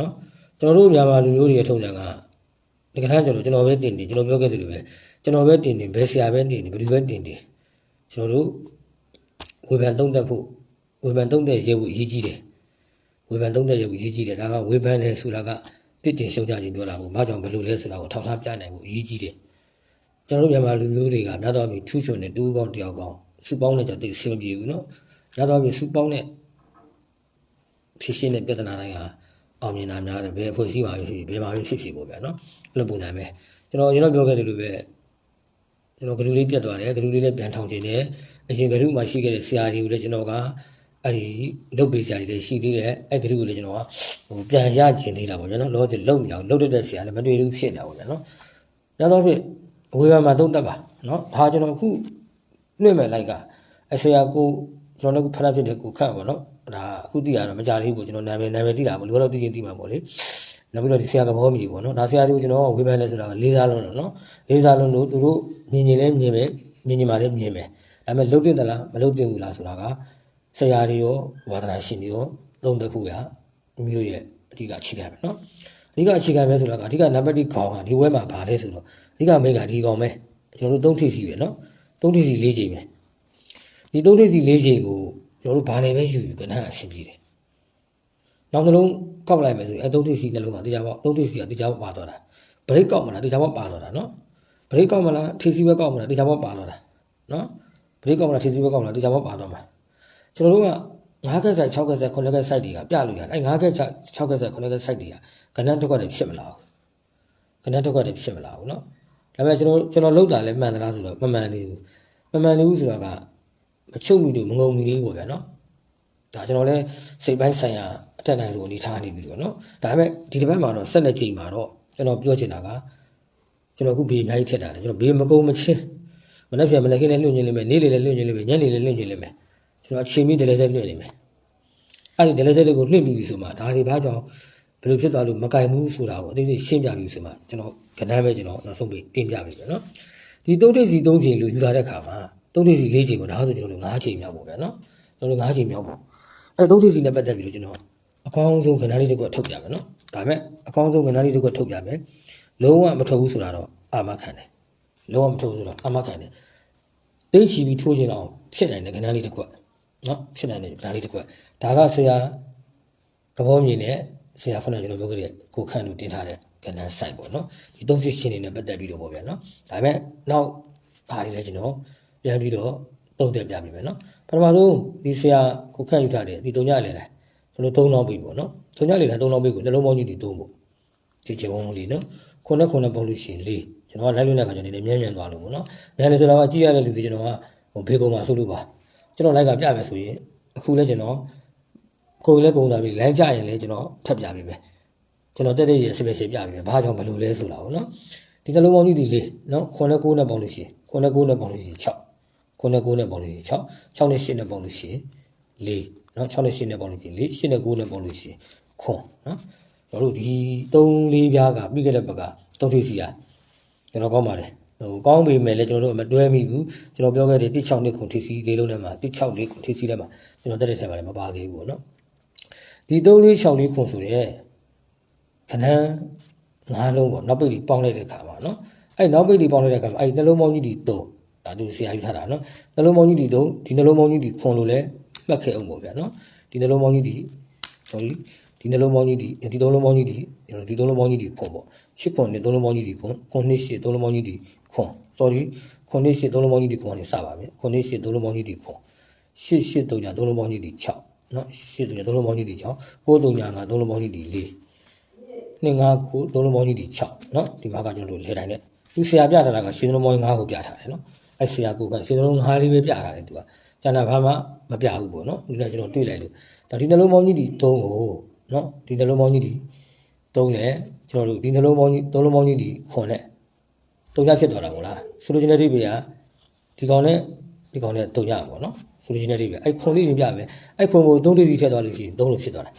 နော်ကျွန်တော်တို့မြန်မာလူမျိုးတွေရဲ့ထုံစံကဒီကနေ့ကျွန်တော်ကျွန်တော်ပဲတင်တင်ကျွန်တော်ပြောခဲ့သလိုပဲကျွန်တော်ပဲတင်တင်ဘယ်ဆရာပဲတင်တင်ဘယ်သူပဲတင်တင်ကျွန်တော်တို့ဝေဖန်သုံးသပ်ဖို့ဝေဖန်သုံးသပ်ရဲဖို့အရေးကြီးတယ်ဝေဖန်သုံးသပ်ရဲဖို့အရေးကြီးတယ်ဒါကဝေဖန်တယ်ဆိုတာကပြစ်တင်ရှုံချခြင်းပြောတာကိုဘာကြောင့်ဘယ်လိုလဲဆိုတာကိုထောက်ထားပြနိုင်ဖို့အရေးကြီးတယ်ကျွန်တော်တို့မြန်မာလူမျိုးတွေကများတော့ပြီထူးချွန်တဲ့တူးကောင်းတယောက်ကောင်းစုပေါင်းနဲ့ကြတိတ်အဆင်မပြေဘူးနော်များတော့ပြီစုပေါင်းနဲ့ဖြစ်ရှင်းတဲ့ပြဿနာတိုင်းဟာ အောင်မြင်တာများတယ်ဘယ်အဖွဲ့အစည်းမှာဖြစ်ဖြစ်ဘယ်မှာဖြစ်ဖြစ်ပေါ့ဗျာနော်အဲ့လိုပုံစံပဲကျွန်တော်ကျွန်တော်ပြောခဲ့တယ်လို့ပဲကျွန်တော်ဂရုလေးပြတ်သွားတယ်ဂရုလေးလည်းပြန်ထောင်ခြင်းတယ်အရင်ဂရုမှာရှိခဲ့တဲ့ဆရာကြီးကိုလည်းကျွန်တော်ကအဲ့ဒီလုပ်ပေးဆရာကြီးတွေရှိသေးတယ်အဲ့ဂရုကိုလည်းကျွန်တော်ကဟိုပြန်ရခြင်းသေးတာပေါ့ဗျာနော်လောဆယ်လုံနေအောင်လုပ်တတ်တဲ့ဆရာလည်းမတွေ့ဘူးဖြစ်နေတာပေါ့ဗျာနော်နောက်တော့ဖြစ်ဝေဘာမှာသုံးတတ်ပါနော်ဒါကျွန်တော်အခုနှွေ့မဲ့လိုက်ကအဲ့ဆရာကိုကျွန်တော်လည်းဖဏဖြစ်တဲ့ကိုခန့်ပါနော် ဒါအခုသိရတော့မကြသေးဘူးကျွန်တော်နာမည်နာမည်သိတာပေါ့လူကတော့သိချင်းသိမှာပေါ့လေနောက်ပြီးတော့ဒီဆရာကဘောမြည်ပေါ့နော်ဒါဆရာတို့ကျွန်တော်ဝေဖန်လဲဆိုတာကလေးစားလုံးတော့နော်လေးစားလုံးတို့သူတို့မြင်မြင်လဲမြင်မယ်မြင်မြင်မှလည်းမြင်မယ်ဒါပေမဲ့လုတ်တင်သလားမလုတ်တင်ဘူးလားဆိုတာကဆရာတွေရောဝါသနာရှင်တွေရောသုံးသပ်ဖို့ရမျိုးရဲ့အဓိကအခြေခံပဲနော်အဓိကအခြေခံပဲဆိုတော့အဓိကနံပါတ်1ခေါင်းကဒီဝဲမှာဗာလဲဆိုတော့အဓိကမိတ်ကဒီကောင်ပဲကျွန်တော်တို့သုံးထိပ်စီပဲနော်သုံးထိပ်စီ၄ချိန်ပဲဒီသုံးထိပ်စီ၄ချိန်ကို ကျွန်တော်တို့ဘာနေပဲယူယူကဏ္ဍအဆင်ပြေတယ်။နောက်နှလုံးကောက်လိုက်မယ်ဆိုရင်အဲသုံးထိပ်စီနှလုံးကတရားပေါ့သုံးထိပ်စီကတရားပေါ့ပါသွားတာ။ဘရိတ်ကောက်မလားတရားပေါ့ပါသွားတာနော်။ဘရိတ်ကောက်မလားထိပ်စီပဲကောက်မလားတရားပေါ့ပါသွားတာနော်။ဘရိတ်ကောက်မလားထိပ်စီပဲကောက်မလားတရားပေါ့ပါသွားမှာ။ကျွန်တော်တို့က9ကက်ဆိုင်6ကက်ဆိုင်9ကက်ဆိုင်တွေကပြလို့ရတယ်။အဲ9ကက်6ကက်ဆိုင်9ကက်ဆိုင်တွေကကဏ္ဍတစ်ခွက်တည်းဖြစ်မလားဘူး။ကဏ္ဍတစ်ခွက်တည်းဖြစ်မလားဘူးနော်။ဒါပေမဲ့ကျွန်တော်ကျွန်တော်လောက်တာလည်းမှန်သလားဆိုတော့မမှန်သေးဘူး။မမှန်သေးဘူးဆိုတော့က မချုပ်မိလို့မငုံမိလေးပေါ့ဗျာနော်ဒါကျွန်တော်လည်းစိတ်ပိုင်းဆိုင်ရာအတက်နိုင်ဆုံးအနေထားနေပြီတော့နော်ဒါပေမဲ့ဒီတစ်ပတ်မှာတော့ဆက်လက်ကြည့်မှာတော့ကျွန်တော်ပြောချင်တာကကျွန်တော်အခုဘေးအများကြီးထက်တာလေကျွန်တော်ဘေးမကုန်းမချင်းမနေ့ပြန်မနေ့ကလည်းလွှင့်နေလိမ့်မယ်နေ့လေလည်းလွှင့်နေလိမ့်မယ်ညနေလည်းလွှင့်နေလိမ့်မယ်ကျွန်တော်အချိန်မီတယ်လည်းဆက်လွှင့်နေမယ်အဲ့ဒီတယ်လည်းဆက်တွေကိုလွှင့်ပြီးပြီဆိုမှဒါတွေဘာကြောင့်ဘယ်လိုဖြစ်သွားလို့မကင်ဘူးဆိုတာကိုအသေးစိတ်ရှင်းပြပြီးဆိုမှကျွန်တော်ကဏ္ဍပဲကျွန်တော်နောက်ဆုံးပြီးတင်ပြပြီပဲနော်ဒီသုံးထိပ်စီသုံးချိန်လို့ယူလာတဲ့ခါမှာ သုံးထိပ်စီ၄ချိန်ကိုဒါဆိုကျွန်တော်တို့၅ချိန်မြောက်ပေါ့ဗျာနော်ကျွန်တော်တို့၅ချိန်မြောက်ပေါ့အဲသုံးထိပ်စီနဲ့ပတ်သက်ပြီးတော့ကျွန်တော်အကောင်းဆုံးကဏ္ဍလေးတစ်ခုထုတ်ပြမယ်နော်ဒါပေမဲ့အကောင်းဆုံးကဏ္ဍလေးတစ်ခုထုတ်ပြမယ်လုံးဝမထုတ်ဘူးဆိုတာတော့အာမခံတယ်လုံးဝမထုတ်ဘူးဆိုတော့အာမခံတယ်တိတ်ချီပြီးထိုးချင်အောင်ဖြစ်နိုင်တဲ့ကဏ္ဍလေးတစ်ခုနော်ဖြစ်နိုင်တဲ့ကဏ္ဍလေးတစ်ခုဒါကဆရာကဘောမြင်နဲ့ဆရာဖနကျွန်တော်ပြောခဲ့တဲ့ကိုခန့်လူတင်ထားတဲ့ကဏ္ဍ site ပေါ့နော်ဒီသုံးဖြစ်ရှင်နေနဲ့ပတ်သက်ပြီးတော့ပေါ့ဗျာနော်ဒါပေမဲ့နောက်အားလေးလည်းကျွန်တော် ပြန်ပြီးတော့တုံ့တက်ပြပြီမယ်နော်ပထမဆုံးဒီဆရာကိုခန့်ယူထားတယ်ဒီတုံညလေလဲကျွန်တော်သုံးလောက်ပြီပေါ့နော်တုံညလေလဲသုံးလောက်ပြီကိုနှလုံးပေါင်းကြီးဒီသုံးပေါ့ဒီချေဝုံလေးနော်ခုနဲ့ခုနဲ့ပေါင်းလို့ရှိရင်လေးကျွန်တော်ကလိုက်လို့တဲ့ခါကျနေနေမြဲမြံသွားလို့ပေါ့နော်မြန်လေဆိုတော့ကြည့်ရတဲ့လူတွေကျွန်တော်ကဟိုဘေးကုံမှာဆုလို့ပါကျွန်တော်လိုက်ကပြမယ်ဆိုရင်အခုလဲကျွန်တော်ကိုယ်လည်းကုံတာပြီလိုင်းကြရင်လည်းကျွန်တော်ထပ်ပြပေးမယ်ကျွန်တော်တက်တဲ့ရ special ပြပေးမယ်ဘာကြောင့်ဘယ်လိုလဲဆိုတာပေါ့နော်ဒီနှလုံးပေါင်းကြီးဒီလေးနော်ခုနဲ့ကိုနဲ့ပေါင်းလို့ရှိရင်ခုနဲ့ကိုနဲ့ပေါင်းလို့ရှိရင်6 ခုနဲ့ကိုနဲ့ပေါင်းလို့ရှိရင်6 6နဲ့8နဲ့ပေါင်းလို့ရှိရင်4နော်6နဲ့8နဲ့ပေါင်းလို့ရှိရင်4 8နဲ့9နဲ့ပေါင်းလို့ရှိရင်ခွန်နော်ကျွန်တော်တို့ဒီ3 4ပြားကပြီးခဲ့တဲ့ဘက်က3ထိပ်စီကကျွန်တော်ကောင်းပါတယ်ဟိုကောင်းပေမဲ့လည်းကျွန်တော်တို့မတွဲမိဘူးကျွန်တော်ပြောခဲ့တဲ့16နှစ်ခုထိပ်စီလေးလုံးထဲမှာ16လေးခုထိပ်စီထဲမှာကျွန်တော်တက်တဲ့ထဲမှာလည်းမပါသေးဘူးပေါ့နော်ဒီ3 4 6လေးခုဆိုတဲ့ခဏန်းငါးလုံးပေါ့နောက်ပိတ်ကြီးပေါင်းလိုက်တဲ့ခါမှာနော်အဲ့နောက်ပိတ်ကြီးပေါင်းလိုက်တဲ့ခါမှာအဲ့နှလုံးပေါင်းကြီးဒီ3 ဒါသူဆရာယူထားတာနော်နှလုံးပေါင်းကြီးဒီ3ဒီနှလုံးပေါင်းကြီးဒီခွန်လို့လဲမှတ်ခဲ့အောင်ပေါ့ဗျာနော်ဒီနှလုံးပေါင်းကြီးဒီ sorry ဒီနှလုံးပေါင်းကြီးဒီဒီသုံးလုံးပေါင်းကြီးဒီကျွန်တော်ဒီသုံးလုံးပေါင်းကြီးဒီခွန်ပေါ့ရှစ်ခွန်နဲ့သုံးလုံးပေါင်းကြီးဒီခွန်ခွန်နှစ်ရှစ်သုံးလုံးပေါင်းကြီးဒီခွန် sorry ခွန်နှစ်ရှစ်သုံးလုံးပေါင်းကြီးဒီခွန်ကနေစပါမယ်ခွန်နှစ်ရှစ်သုံးလုံးပေါင်းကြီးဒီခွန်ရှစ်ရှစ်သုံးညာသုံးလုံးပေါင်းကြီးဒီ6နော်ရှစ်သုံးညာသုံးလုံးပေါင်းကြီးဒီ6ကိုးသုံးညာငါသုံးလုံးပေါင်းကြီးဒီ4နှစ်ငါးကိုသုံးလုံးပေါင်းကြီးဒီ6နော်ဒီမှာကကျွန်တော်တို့လဲတိုင်းနဲ့သူဆရာပြထားတာကရှင်းလုံးပေါင်း5ကိုပြထားတယ်နော် အဲဆရာကိုကရှင်းလုံး5လေးပဲပြထားတယ်သူကကျန်တာဘာမှမပြဘူးပေါ့နော်ဒီကကျွန်တော်တွေ့လိုက်လို့ဒါဒီနှလုံးပေါင်းကြီးဒီ3ကိုနော်ဒီနှလုံးပေါင်းကြီးဒီ3နဲ့ကျွန်တော်တို့ဒီနှလုံးပေါင်းကြီး3လုံးပေါင်းကြီးဒီခွန်နဲ့တုံရဖြစ်သွားတာမို့လားဆိုလိုချင်တဲ့အိဗေကဒီကောင်နဲ့ဒီကောင်နဲ့တုံရပေါ့နော်ဆိုလိုချင်တဲ့အိဗေအဲ့ခွန်လေးပြပြမယ်အဲ့ခွန်ကို3တိစီထည့်သွားလို့ရှိရင်3လို့ဖြစ်သွားတာ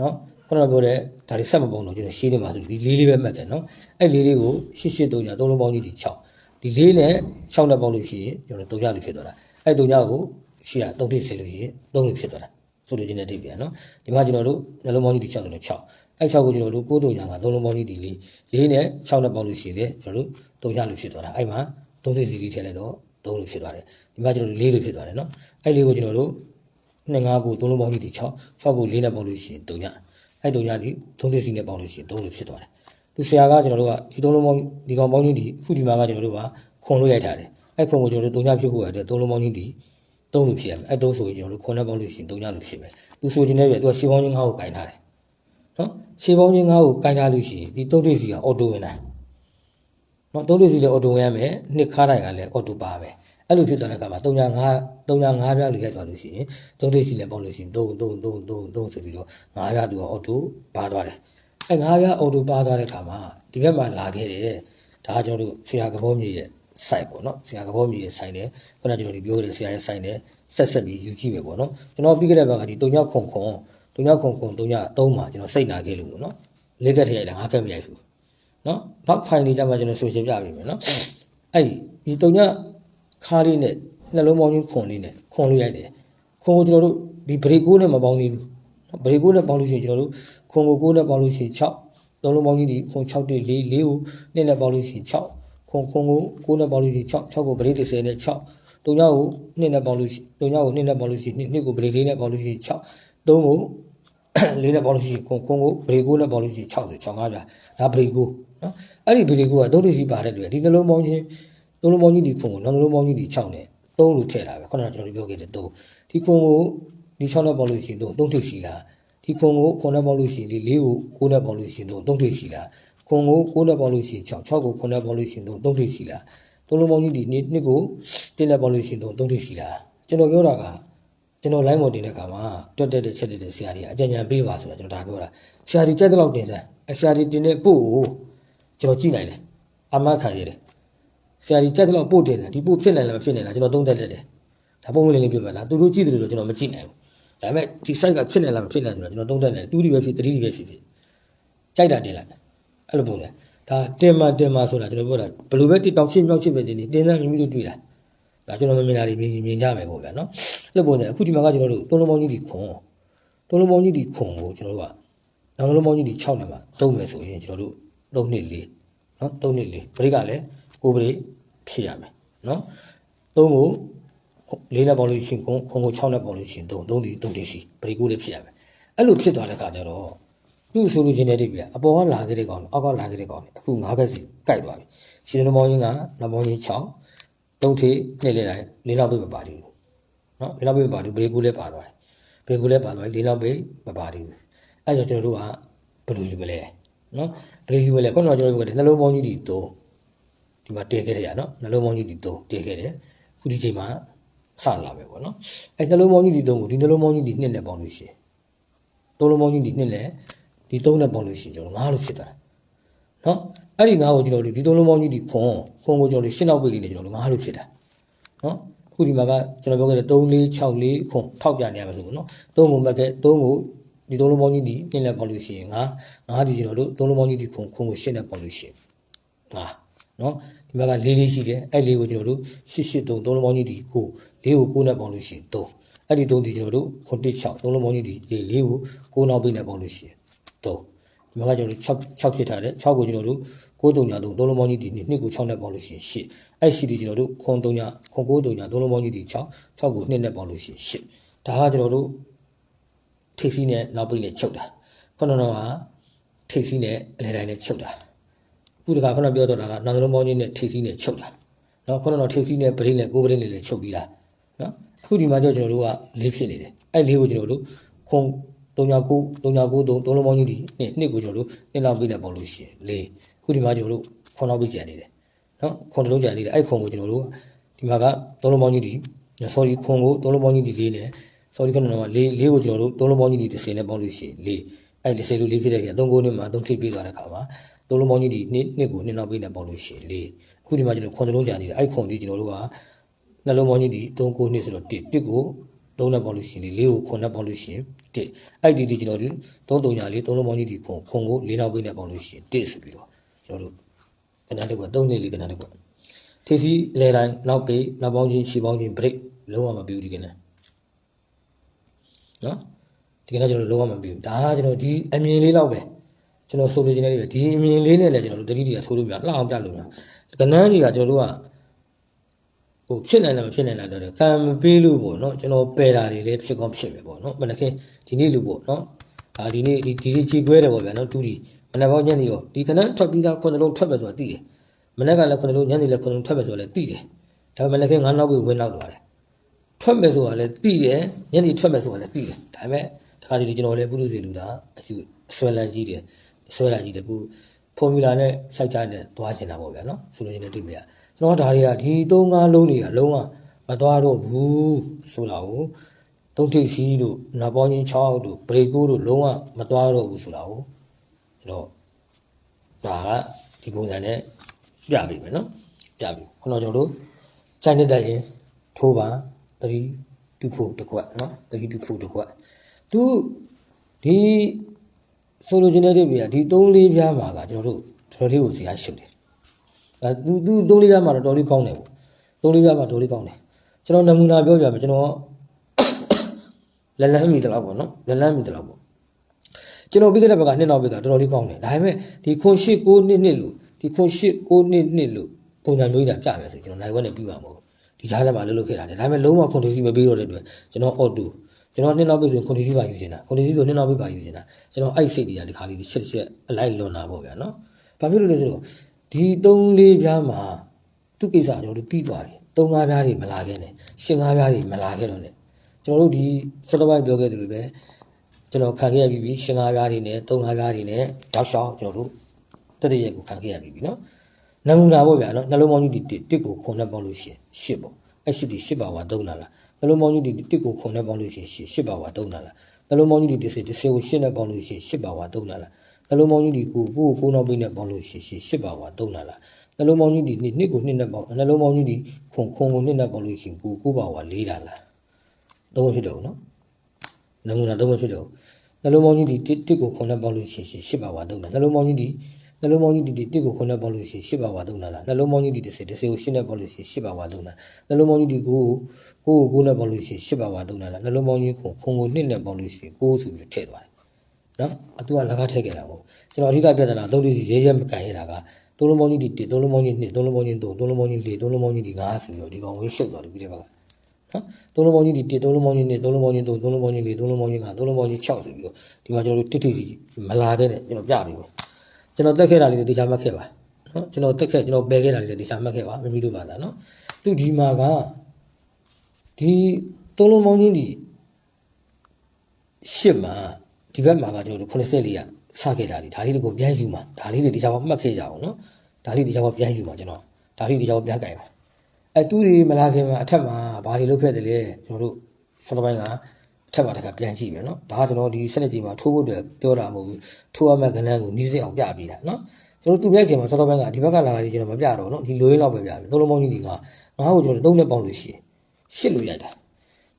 နော်ခုနကပြောတဲ့ဒါတွေဆက်မပုံတော့ကျွန်တော်ရှင်းနေမှာဆိုဒီလေးလေးပဲမှတ်တယ်နော်အဲ့လေးလေးကိုရှစ်ရှစ်တုံရ3လုံးပေါင်းကြီးဒီ6 ဒီလေးနဲ့6နဲ့ပေါင်းလို့ရှိရင်ကျွန်တော်တုံရလို့ဖြစ်သွားတာအဲ့တုံရကိုရှိရ3တိစီလို့ရှိရင်3လို့ဖြစ်သွားတာဆိုလိုချင်တဲ့အိဗေနော်ဒီမှာကျွန်တော်တို့နှလုံးပေါင်းကြီးဒီ6ဆိုလို့6အဲ့6ကိုကျွန်တော်တို့ကိုးတုံညာကသုံးလုံးပေါင်းကြီးဒီလေးလေးနဲ့6နဲ့ပေါင်းလို့ရှိရင်ကျွန်တော်တို့တုံညာလို့ဖြစ်သွားတာအဲ့မှာသုံးစိစီလေးထည့်လိုက်တော့3လို့ဖြစ်သွားတယ်ဒီမှာကျွန်တော်တို့4လို့ဖြစ်သွားတယ်နော်အဲ့လေးကိုကျွန်တော်တို့2 5ကိုသုံးလုံးပေါင်းကြီးဒီ6 6ကို4နဲ့ပေါင်းလို့ရှိရင်တုံညာအဲ့တုံညာဒီသုံးစိစီနဲ့ပေါင်းလို့ရှိရင်3လို့ဖြစ်သွားတယ် သူဆရာကကျွန်တော်တို့ကဒီသုံးလုံးပေါင်းဒီကောင်ပေါင်းကြီးဒီအခုဒီမှာကကျွန်တော်တို့ကခွန်လို့ရိုက်ထားတယ်အဲ့ခွန်ကိုကျွန်တော်တို့တုံညာဖြစ်ဖို့ရတယ်သုံးလုံးပေါင်းကြီးဒီ3လို့ဖြစ်ရမယ်အဲ့3ဆိုရင်ကျွန်တော်တို့ခွန်နဲ့ပေါင်းလို့ရှိရင်တုံညာလို့ဖြစ်မယ်သူဆိုခြင်းနဲ့ပြသူကရှင်းပေါင်းချင်း5ကိုကင်ထားတယ်နော်ရှေးပေါင်းချင်းငါးကိုကင်ထားလို့ရှိရင်ဒီသုံးတိစီကအော်တိုဝင်တာနော်သုံးတိစီလည်းအော်တိုဝင်ရမယ်နှစ်ခါတိုင်းကလည်းအော်တိုပါပဲအဲ့လိုဖြစ်သွားတဲ့အခါမှာ3ညာ5 3ညာ5ပြားလို့ရိုက်သွားလို့ရှိရင်သုံးတိစီလည်းပေါက်လို့ရှိရင်3 3 3 3 3ဆိုပြီးတော့5ပြားသူကအော်တိုပါသွားတယ် အဲ့5ပြားအော်တိုပါသွားတဲ့အခါမှာဒီဘက်မှာလာခဲ့တယ်ဒါကကျွန်တော်တို့ဆရာကဘောမြေရဲ့ site ပေါ့နော်ဆရာကဘောမြေရဲ့ site နဲ့ခုနကကျွန်တော်ဒီပြောခဲ့တဲ့ဆရာရဲ့ site နဲ့ဆက်ဆက်ပြီးယူကြည့်မယ်ပေါ့နော်ကျွန်တော်ပြီးခဲ့တဲ့ဘက်ကဒီ3ညခွန်ခွန်3ညခွန်ခွန်3ည3မှာကျွန်တော်စိတ်နာခဲ့လို့ပေါ့နော်လေးကက်ထည့်လိုက်တာငါကက်မရိုက်ဘူးနော်နောက် file လေးကြမှာကျွန်တော်ဆိုရှင်းပြပေးမယ်နော်အဲ့ဒီ3ညခါလေးနဲ့နှလုံးပေါင်းချင်းခွန်လေးနဲ့ခွန်လို့ရိုက်တယ်ခွန်ကိုကျွန်တော်တို့ဒီ break ကိုနဲ့မပေါင်းသေးဘူး နော် break ကိုနဲ့ပေါင်းလို့ရှိရင်ကျွန်တော်တို့ခွန်ကိုကိုနဲ့ပေါင်းလို့ရှိရင်6သုံးလုံးပေါင်းကြီးဒီခွန်6တိ4 4ကိုနဲ့နဲ့ပေါင်းလို့ရှိရင်6ခွန်ခွန်ကိုကိုနဲ့ပေါင်းလို့ရှိရင်6 6ကိုပရိတ်30နဲ့6တုံညကိုနှစ်နဲ့ပေါင်းလို့ရှိတုံညကိုနှစ်နဲ့ပေါင်းလို့ရှိရင်နှစ်ကိုပရိတ်လေးနဲ့ပေါင်းလို့ရှိရင်6 3ကိုလေးနဲ့ပေါင်းလို့ရှိရင်ခွန်ခွန်ကိုပရိတ်ကိုနဲ့ပေါင်းလို့ရှိရင်6ဆို6 5ပြဒါပရိတ်ကိုနော်အဲ့ဒီပရိတ်ကိုကသုံးတိစီပါတဲ့တွေ့ဒီနှလုံးပေါင်းချင်းသုံးလုံးပေါင်းကြီးဒီခွန်ကိုနောက်နှလုံးပေါင်းကြီးဒီ6နဲ့3လို့ထည့်တာပဲခုနကကျွန်တော်ပြောခဲ့တဲ့3ဒီခွန်ကို ဒီ6နဲ့ပေါင်းလို့ရှိရင်3 3ထိပ်စီလားဒီခွန်ကိုခွန်နဲ့ပေါင်းလို့ရှိရင်ဒီ4ကို9နဲ့ပေါင်းလို့ရှိရင်3 3ထိပ်စီလားခွန်ကို9နဲ့ပေါင်းလို့ရှိရင်6 6ကို9နဲ့ပေါင်းလို့ရှိရင်3 3ထိပ်စီလားသုံးလုံးပေါင်းကြီးဒီနှစ်နှစ်ကို1နဲ့ပေါင်းလို့ရှိရင်3 3ထိပ်စီလားကျွန်တော်ပြောတာကကျွန်တော် line မော်တင်တဲ့ခါမှာတွတ်တက်တဲ့ချက်တဲ့ဆရာကြီးအကြံဉာဏ်ပေးပါဆိုတာကျွန်တော်ဒါပြောတာဆရာကြီးကြက်တဲ့လောက်တင်စမ်းအဆရာကြီးတင်တဲ့ပို့ကိုကျွန်တော်ကြည့်နိုင်တယ်အမခံရတယ်ဆရာကြီးကြက်တဲ့လောက်ပို့တင်တယ်ဒီပို့ဖြစ်နိုင်လားမဖြစ်နိုင်လားကျွန်တော်သုံးသက်တတ်တယ်ဒါပုံလေးလေးပြောပါလားသူတို့ကြည့်တယ်လို့ကျွန်တော်မကြည့်နိုင်ဘူး ဒါပေမဲ့ဒီ site ကဖြစ်နိုင်လားမဖြစ်နိုင်ဘူးကျွန်တော်သုံးသက်တယ်တူးဒီပဲဖြစ်တတိဒီပဲဖြစ်ဖြစ်ကြိုက်တာတင်လိုက်အဲ့လိုပုံလေဒါတင်မှတင်မှဆိုတာကျွန်တော်ပြောတာဘယ်လိုပဲတစ်တောင်ချင်းမြောက်ချင်းပဲတင်နေတင်စမ်းမိမိတို့တွေ့လားဒါကျွန်တော်မမြင်တာတွေမြင်မြင်ကြမယ်ပေါ့ဗျာနော်လက်ပုံနဲ့အခုဒီမှာကကျွန်တော်တို့သုံးလုံးပေါင်းကြီးဒီခွန်သုံးလုံးပေါင်းကြီးဒီခွန်ကိုကျွန်တော်တို့ကနောက်လုံးပေါင်းကြီးဒီ6နဲ့မှာသုံးမယ်ဆိုရင်ကျွန်တော်တို့3နှစ်4နော်3နှစ်4ဘရိတ်ကလည်းကိုဘရိတ်ဖြစ်ရမယ်နော်3ကို လေးနဲ့ပေါင်းလို့ရှိရင်ခုံခုံ6နဲ့ပေါင်းလို့ရှိရင်3 3ဒီ3ဒီရှိပရိကုလေးဖြစ်ရမယ်အဲ့လိုဖြစ်သွားတဲ့အခါကျတော့သူ့ဆိုလို့ရှင်တဲ့တိပြအပေါ်ကလာခဲ့တဲ့ကောင်အောက်ကလာခဲ့တဲ့ကောင်အခု9ခက်စီကြိုက်သွားပြီရှင်နမောင်းရင်းကနမောင်းရင်း6 3ထေးနှစ်လေးတိုင်းလေးလောက်ပဲမပါသေးဘူးနော်လေးလောက်ပဲမပါသေးဘူးပရိကုလေးပါသွားတယ်ပရိကုလေးပါသွားတယ်လေးလောက်ပဲမပါသေးဘူးအဲ့တော့ကျွန်တော်တို့ကဘယ်လိုယူမလဲနော်ဘယ်လိုယူမလဲခုနကကျွန်တော်ပြောခဲ့တယ်နှလုံးပေါင်းကြီးဒီ3ဒီမှာတည်ခဲ့တယ်ရနော်နှလုံးပေါင်းကြီးဒီ3တည်ခဲ့တယ်ခုဒီချိန်မှာ ဆလာပဲပေါ့နော်အဲနှလုံးပေါင်းကြီးဒီသုံးကိုဒီနှလုံးပေါင်းကြီးဒီနှစ်နဲ့ပေါင်းလို့ရှိရင်သုံးလုံးပေါင်းကြီးဒီနှစ်နဲ့ဒီသုံးနဲ့ပေါင်းလို့ရှိရင်ကျွန်တော်ငါးလို့ဖြစ်သွားတာနော်အဲ့ဒီငါးကိုကျွန်တော်တို့ဒီသုံးလုံးပေါင်းကြီးဒီခွန်ခွန်ကိုကျွန်တော်တို့ရှင်းနောက်ပိတ်လေးနဲ့ကျွန်တော်တို့ငါးလို့ဖြစ်တာနော်ခုဒီမှာကကျွန်တော်ပြောခဲ့တဲ့3 4 6 4ခွန်ထောက်ပြနေရမှာဆိုပေါ့နော်သုံးကိုမှတ်ခဲ့သုံးကိုဒီသုံးလုံးပေါင်းကြီးဒီနှစ်နဲ့ပေါင်းလို့ရှိရင်ငါးငါးဒီကျွန်တော်တို့သုံးလုံးပေါင်းကြီးဒီခွန်ခွန်ကိုရှင်းနဲ့ပေါင်းလို့ရှိရင်ငါနော် ဒီမှာက၄လေးရှိတယ်အဲ့လေးကိုကျွန်တော်တို့8 8 3သုံးလုံးပေါင်းကြီးဒီကို၄ကို9နဲ့ပေါက်လို့ရှိရင်3အဲ့ဒီ3ဒီကျွန်တော်တို့ခွန်1 6သုံးလုံးပေါင်းကြီးဒီ၄၄ကို9နောက်ပိတ်နဲ့ပေါက်လို့ရှိရင်3ဒီမှာကကျွန်တော်တို့6 6ဖြစ်ထားတယ်6ကိုကျွန်တော်တို့9တုံညာတုံသုံးလုံးပေါင်းကြီးဒီနှစ်ကို6နဲ့ပေါင်းလို့ရှိရင်8အဲ့ရှိဒီကျွန်တော်တို့ခွန်တုံညာခွန်9တုံညာသုံးလုံးပေါင်းကြီးဒီ6 6ကို2နဲ့ပေါင်းလို့ရှိရင်8ဒါကကျွန်တော်တို့ထိပ်စီးနဲ့နောက်ပိတ်နဲ့ချုပ်တာခုနကတော့ထိပ်စီးနဲ့အလဲတိုင်းနဲ့ချုပ်တာအ ခုတခါခုနပြောတော့တာကနောက်လုံးပေါင်းကြီးနဲ့ထိပ်စီးနဲ့ချုပ်တာနော်ခုနကတော့ထိပ်စီးနဲ့ပရိတ်နဲ့ကိုပရိတ်နဲ့လည်းချုပ်ပြီးသားနော်အခုဒီမှာကျတော့ကျွန်တော်တို့ကလေးဖြစ်နေတယ်အဲ့လေးကိုကျွန်တော်တို့ခွန်39 39 39သုံးလုံးပေါင်းကြီးဒီနှစ်နှစ်ကိုကျွန်တော်တို့နှစ်လောက်ပြည့်နေပေါလို့ရှိရင်လေအခုဒီမှာကျွန်တော်တို့ခွန်လောက်ပြည့်ကျန်နေတယ်နော်ခွန်တစ်လုံးကျန်နေတယ်အဲ့ခွန်ကိုကျွန်တော်တို့ဒီမှာကသုံးလုံးပေါင်းကြီးဒီ sorry ခွန်ကိုသုံးလုံးပေါင်းကြီးဒီလေးနဲ့ sorry ခဏတော့လေးလေးကိုကျွန်တော်တို့သုံးလုံးပေါင်းကြီးဒီ30နဲ့ပေါင်းလို့ရှိရင်လေးအဲ့30လို့လေးဖြစ်တဲ့ကြ3ကိုနှစ်မှာ3ထိပ်ပြီးသွားတဲ့ခါမှာ သုံးလုံးပေါင်းကြီးဒီနှစ်နှစ်ကိုနှစ်နောက်ပြည့်နေပေါလို့ရှိရင်လေးအခုဒီမှာကျွန်တော်ခွန်တစ်လုံးကျန်နေတယ်အဲ့ခွန်ဒီကျွန်တော်တို့ကနှလုံးပေါင်းကြီးဒီ3ကိုနှစ်ဆိုတော့1 1ကိုသုံးနဲ့ပေါင်းလို့ရှိရင်လေးကိုခွန်နဲ့ပေါင်းလို့ရှိရင်တစ်အဲ့ဒီဒီကျွန်တော်တို့သုံးတုံညာလေးသုံးလုံးပေါင်းကြီးဒီခွန်ခွန်ကိုလေးနောက်ပိတ်နဲ့ပေါင်းလို့ရှိရင်တစ်ဆိုပြီးတော့ကျွန်တော်တို့ကဏ္ဍတစ်ခုသုံးနေလေးကဏ္ဍတစ်ခုထေစီလဲတိုင်းနောက်ပိတ်နောက်ပေါင်းချင်းရှီပေါင်းချင်း break လုံးဝမပြီးဘူးဒီကဏ္ဍနော်ဒီကဏ္ဍကျွန်တော်လုံးဝမပြီးဘူးဒါကကျွန်တော်ဒီအမြင်လေးတော့ပဲ ကျွန်တော်ဆိုလိုချင်တဲ့ဒီအမြင်လေးနဲ့လည်းကျွန်တော်တို့တတိတွေကဆိုလို့မရလှအောင်ပြလို့မရကနန်းတွေကကျွန်တော်တို့ကဟိုဖြစ်နိုင်တယ်မဖြစ်နိုင်တယ်တော့ကံမပေးလို့ပေါ့နော်ကျွန်တော်ပယ်တာတွေလည်းဖြစ်ကောင်းဖြစ်မယ်ပေါ့နော်မနခင်ဒီနေ့လို့ပေါ့နော်အာဒီနေ့ဒီဒီချီခွဲတယ်ပေါ့ဗျာနော်တူဒီမနက်ပေါင်းညနေရောဒီကနန်းထွက်ပြီးသားခုနှလုံးထွက်မယ်ဆိုတာသိတယ်မနက်ကလည်းခုနှလုံးညနေလည်းခုနှလုံးထွက်မယ်ဆိုတာလည်းသိတယ်ဒါပေမဲ့လည်းခင်ငါနောက်ပြီးဝင်နောက်လာတယ်ထွက်မယ်ဆိုတာလည်းသိတယ်ညနေထွက်မယ်ဆိုတာလည်းသိတယ်ဒါပေမဲ့တခါတလေကျွန်တော်လည်းပုရုစီလူတာအယူအဆွဲလန်းကြီးတယ်အ ဆွဲလန်းကြီးတယ်ခုဖော်မြူလာနဲ့စိုက်ကြနဲ့သွားချင်တာပေါ့ဗျာနော်ဆိုလို့ရှိရင်လည်းတွေ့မရကျွန်တော်ကဒါတွေကဒီ၃၅လုံးတွေကလုံးဝမသွားတော့ဘူးဆိုတာကိုသုံးထိပ်စီးတို့နဘောင်းချင်း6တို့ဘရိတ်ကိုတို့လုံးဝမသွားတော့ဘူးဆိုတာကိုကျွန်တော်ဒါကဒီပုံစံနဲ့ပြပြီမယ်နော်ပြပြီခုနကကျွန်တော်တို့ချိုင်းနေတဲ့ရင်ထိုးပါတတိတူဖို့တစ်ခွက်နော်တတိတူဖို့တစ်ခွက်သူဒီ ဆိုလိုချင်တဲ့တွေပြဒီ၃လေးပြားမှာကကျွန်တော်တို့တော်တော်လေးကိုဇာတ်ရှုပ်တယ်အဲသူသူ၃လေးပြားမှာတော့တော်တော်လေးကောင်းတယ်ပေါ့၃လေးပြားမှာတော်တော်လေးကောင်းတယ်ကျွန်တော်နမူနာပြောပြမယ်ကျွန်တော်လက်လန်းမိတလောက်ပေါ့နော်လက်လန်းမိတလောက်ပေါ့ကျွန်တော်ပြီးခဲ့တဲ့ဘက်ကနှစ်နောက်ဘက်ကတော်တော်လေးကောင်းတယ်ဒါပေမဲ့ဒီခွန်ရှိ6နှစ်နှစ်လို့ဒီခွန်ရှိ6နှစ်နှစ်လို့ပုံစံမျိုးကြီးတာပြမယ်ဆိုကျွန်တော်နိုင်ဝက်နဲ့ပြီးမှာမဟုတ်ဘူးဒီကြားထဲမှာလှုပ်လှုပ်ခဲ့တာတယ်ဒါပေမဲ့လုံးဝခွန်တီစီမပေးတော့တဲ့အတွက်ကျွန်တော်အော်တူ ကျွန်တော်နှစ်နောက်ဘက်ဆိုခွန်တီစီပါယူနေတာခွန်တီစီဆိုနှစ်နောက်ဘက်ပါယူနေတာကျွန်တော်အဲ့စိတ်တွေကဒီခါလေးတစ်ချက်တစ်ချက်အလိုက်လွန်တာပေါ့ဗျာနော်ဘာဖြစ်လို့လဲဆိုတော့ဒီ၃လေးပြားမှာသူ့ကိစ္စကျွန်တော်တို့ပြီးသွားပြီ၃၅ပြားတွေမလာခဲ့နဲ့ရှင်း၅ပြားတွေမလာခဲ့တော့နဲ့ကျွန်တော်တို့ဒီစက်တပိုင်းပြောခဲ့သလိုပဲကျွန်တော်ခံခဲ့ရပြီးပြီရှင်ကားပြားတွေနဲ့သုံးကားပြားတွေနဲ့တောက်လျှောက်ကျွန်တော်တို့တတိယကိုခံခဲ့ရပြီးပြီနော်နမူနာပေါ့ဗျာနော်နှလုံးပေါင်းကြီးဒီတစ်တစ်ကိုခုနှစ်ပေါင်းလို့ရှိရင်ရှစ်ပေါ့အဲ့ရှစ်ဒီရှစ်ပါဝါသုံးလာလား နှလုံးပေါင်းကြီးဒီတစ်ကိုခုနှစ်ပေါင်းလို့ရှိရင်ရှစ်ရှစ်ပါဝါသုံးလာလားနှလုံးပေါင်းကြီးဒီတစ်စစ်တစ်စစ်ကိုရှစ်နဲ့ပေါင်းလို့ရှိရင်ရှစ်ပါဝါသုံးလာလားနှလုံးပေါင်းကြီးဒီကိုကိုကိုနောက်ပိနဲ့ပေါင်းလို့ရှိရင်ရှစ်ရှစ်ပါဝါသုံးလာလားနှလုံးပေါင်းကြီးဒီနှစ်နှစ်ကိုနှစ်နဲ့ပေါင်းနှလုံးပေါင်းကြီးဒီခုံခုံကိုနှစ်နဲ့ပေါင်းလို့ရှိရင်ကိုကိုပါဝါလေးလာလားတော့ဖြစ်တော့နော်နမူနာတော့မဖြစ်တော့နှလုံးပေါင်းကြီးဒီတစ်တစ်ကိုခုနှစ်ပေါက်လို့ရှိရင်ရှစ်ပါဝါသုံးတာနှလုံးပေါင်းကြီးဒီ နှလုံးပေါင်းကြီးဒီတစ်ကိုခုနှစ်ပေါက်လို့ရှိရင်ရှစ်ပါဝါသုံးတာလားနှလုံးပေါင်းကြီးဒီတစ်စစ်တစ်စစ်ကိုရှစ်နဲ့ပေါက်လို့ရှိရင်ရှစ်ပါဝါသုံးတာနှလုံးပေါင်းကြီးဒီကိုကိုကိုကိုနဲ့ပေါက်လို့ရှိရင်ရှစ်ပါဝါသုံးတာလားနှလုံးပေါင်းကြီးခုခုံကိုနှစ်နဲ့ပေါက်လို့ရှိရင်ကိုဆိုပြီးထည့်သွားတယ်နော်အတူကလကားထည့်ခဲ့တာပေါ့ကျွန်တော်အဓိကပြဿနာသုံးလေးစီရဲရဲမကန်ရတာကသုံးလုံးပေါင်းကြီးဒီတစ်သုံးလုံးပေါင်းကြီးနှစ်သုံးလုံးပေါင်းကြီးသုံးသုံးလုံးပေါင်းကြီးလေးသုံးလုံးပေါင်းကြီးဒီငါးဆိုပြီးတော့ဒီကောင်ဝင်းရှုပ်သွားတယ်ပြီးတဲ့ဘက်ကနော်သုံးလုံးပေါင်းကြီးဒီ1သုံးလုံးပေါင်းကြီး2သုံးလုံးပေါင်းကြီး3သုံးလုံးပေါင်းကြီး4သုံးလုံးပေါင်းကြီး5သုံးလုံးပေါင်းကြီး6ဆိုပြီးတော့ဒီမှာကျွန်တော်တို့တိတိစီမလာခဲ့တဲ့ကျွန်တော်ပြပြီးမယ် ကျွန်တော်တက်ခဲ့တာလေးတွေတေချာမှတ်ခဲ့ပါနော်ကျွန်တော်တက်ခဲ့ကျွန်တော်ပယ်ခဲ့တာလေးတွေတေချာမှတ်ခဲ့ပါမမီတို့ပါလားနော်သူဒီမှာကဒီသုံးလုံးပေါင်းကြီးဒီရှစ်မှာဒီဘက်မှာကကျွန်တော်တို့80လေးကစခဲ့တာဒီဒါလေးတွေကိုပြန်ယူမှာဒါလေးတွေတေချာမှတ်ခဲ့ကြအောင်နော်ဒါလေးတေချာပြန်ယူမှာကျွန်တော်ဒါလေးတေချာပြန်ကြိုင်ပါအဲသူတွေမလာခင်မှာအထက်မှာဘာတွေလုပ်ခဲ့တယ်လဲကျွန်တော်တို့စက်တပိုင်းကအ ထက်မှာတခါပြန်ကြည့်မယ်နော်ဒါကကျွန်တော်ဒီစနစ်ကြီးမှာထိုးဖို့အတွက်ပြောတာမဟုတ်ဘူးထိုးရမယ့်ကဏ္ဍကိုနီးစင်အောင်ပြပေးတာနော်ကျွန်တော်သူပြခင်မှာစက်တပိုင်းကဒီဘက်ကလာလာလေးကျွန်တော်မပြတော့နော်ဒီလိုရင်းတော့ပဲပြမယ်သုံးလုံးပေါင်းကြီးဒီကငါ့ကိုကျွန်တော်သုံးနဲ့ပေါင်းလို့ရှိရင်ရှစ်လို့ရိုက်တာ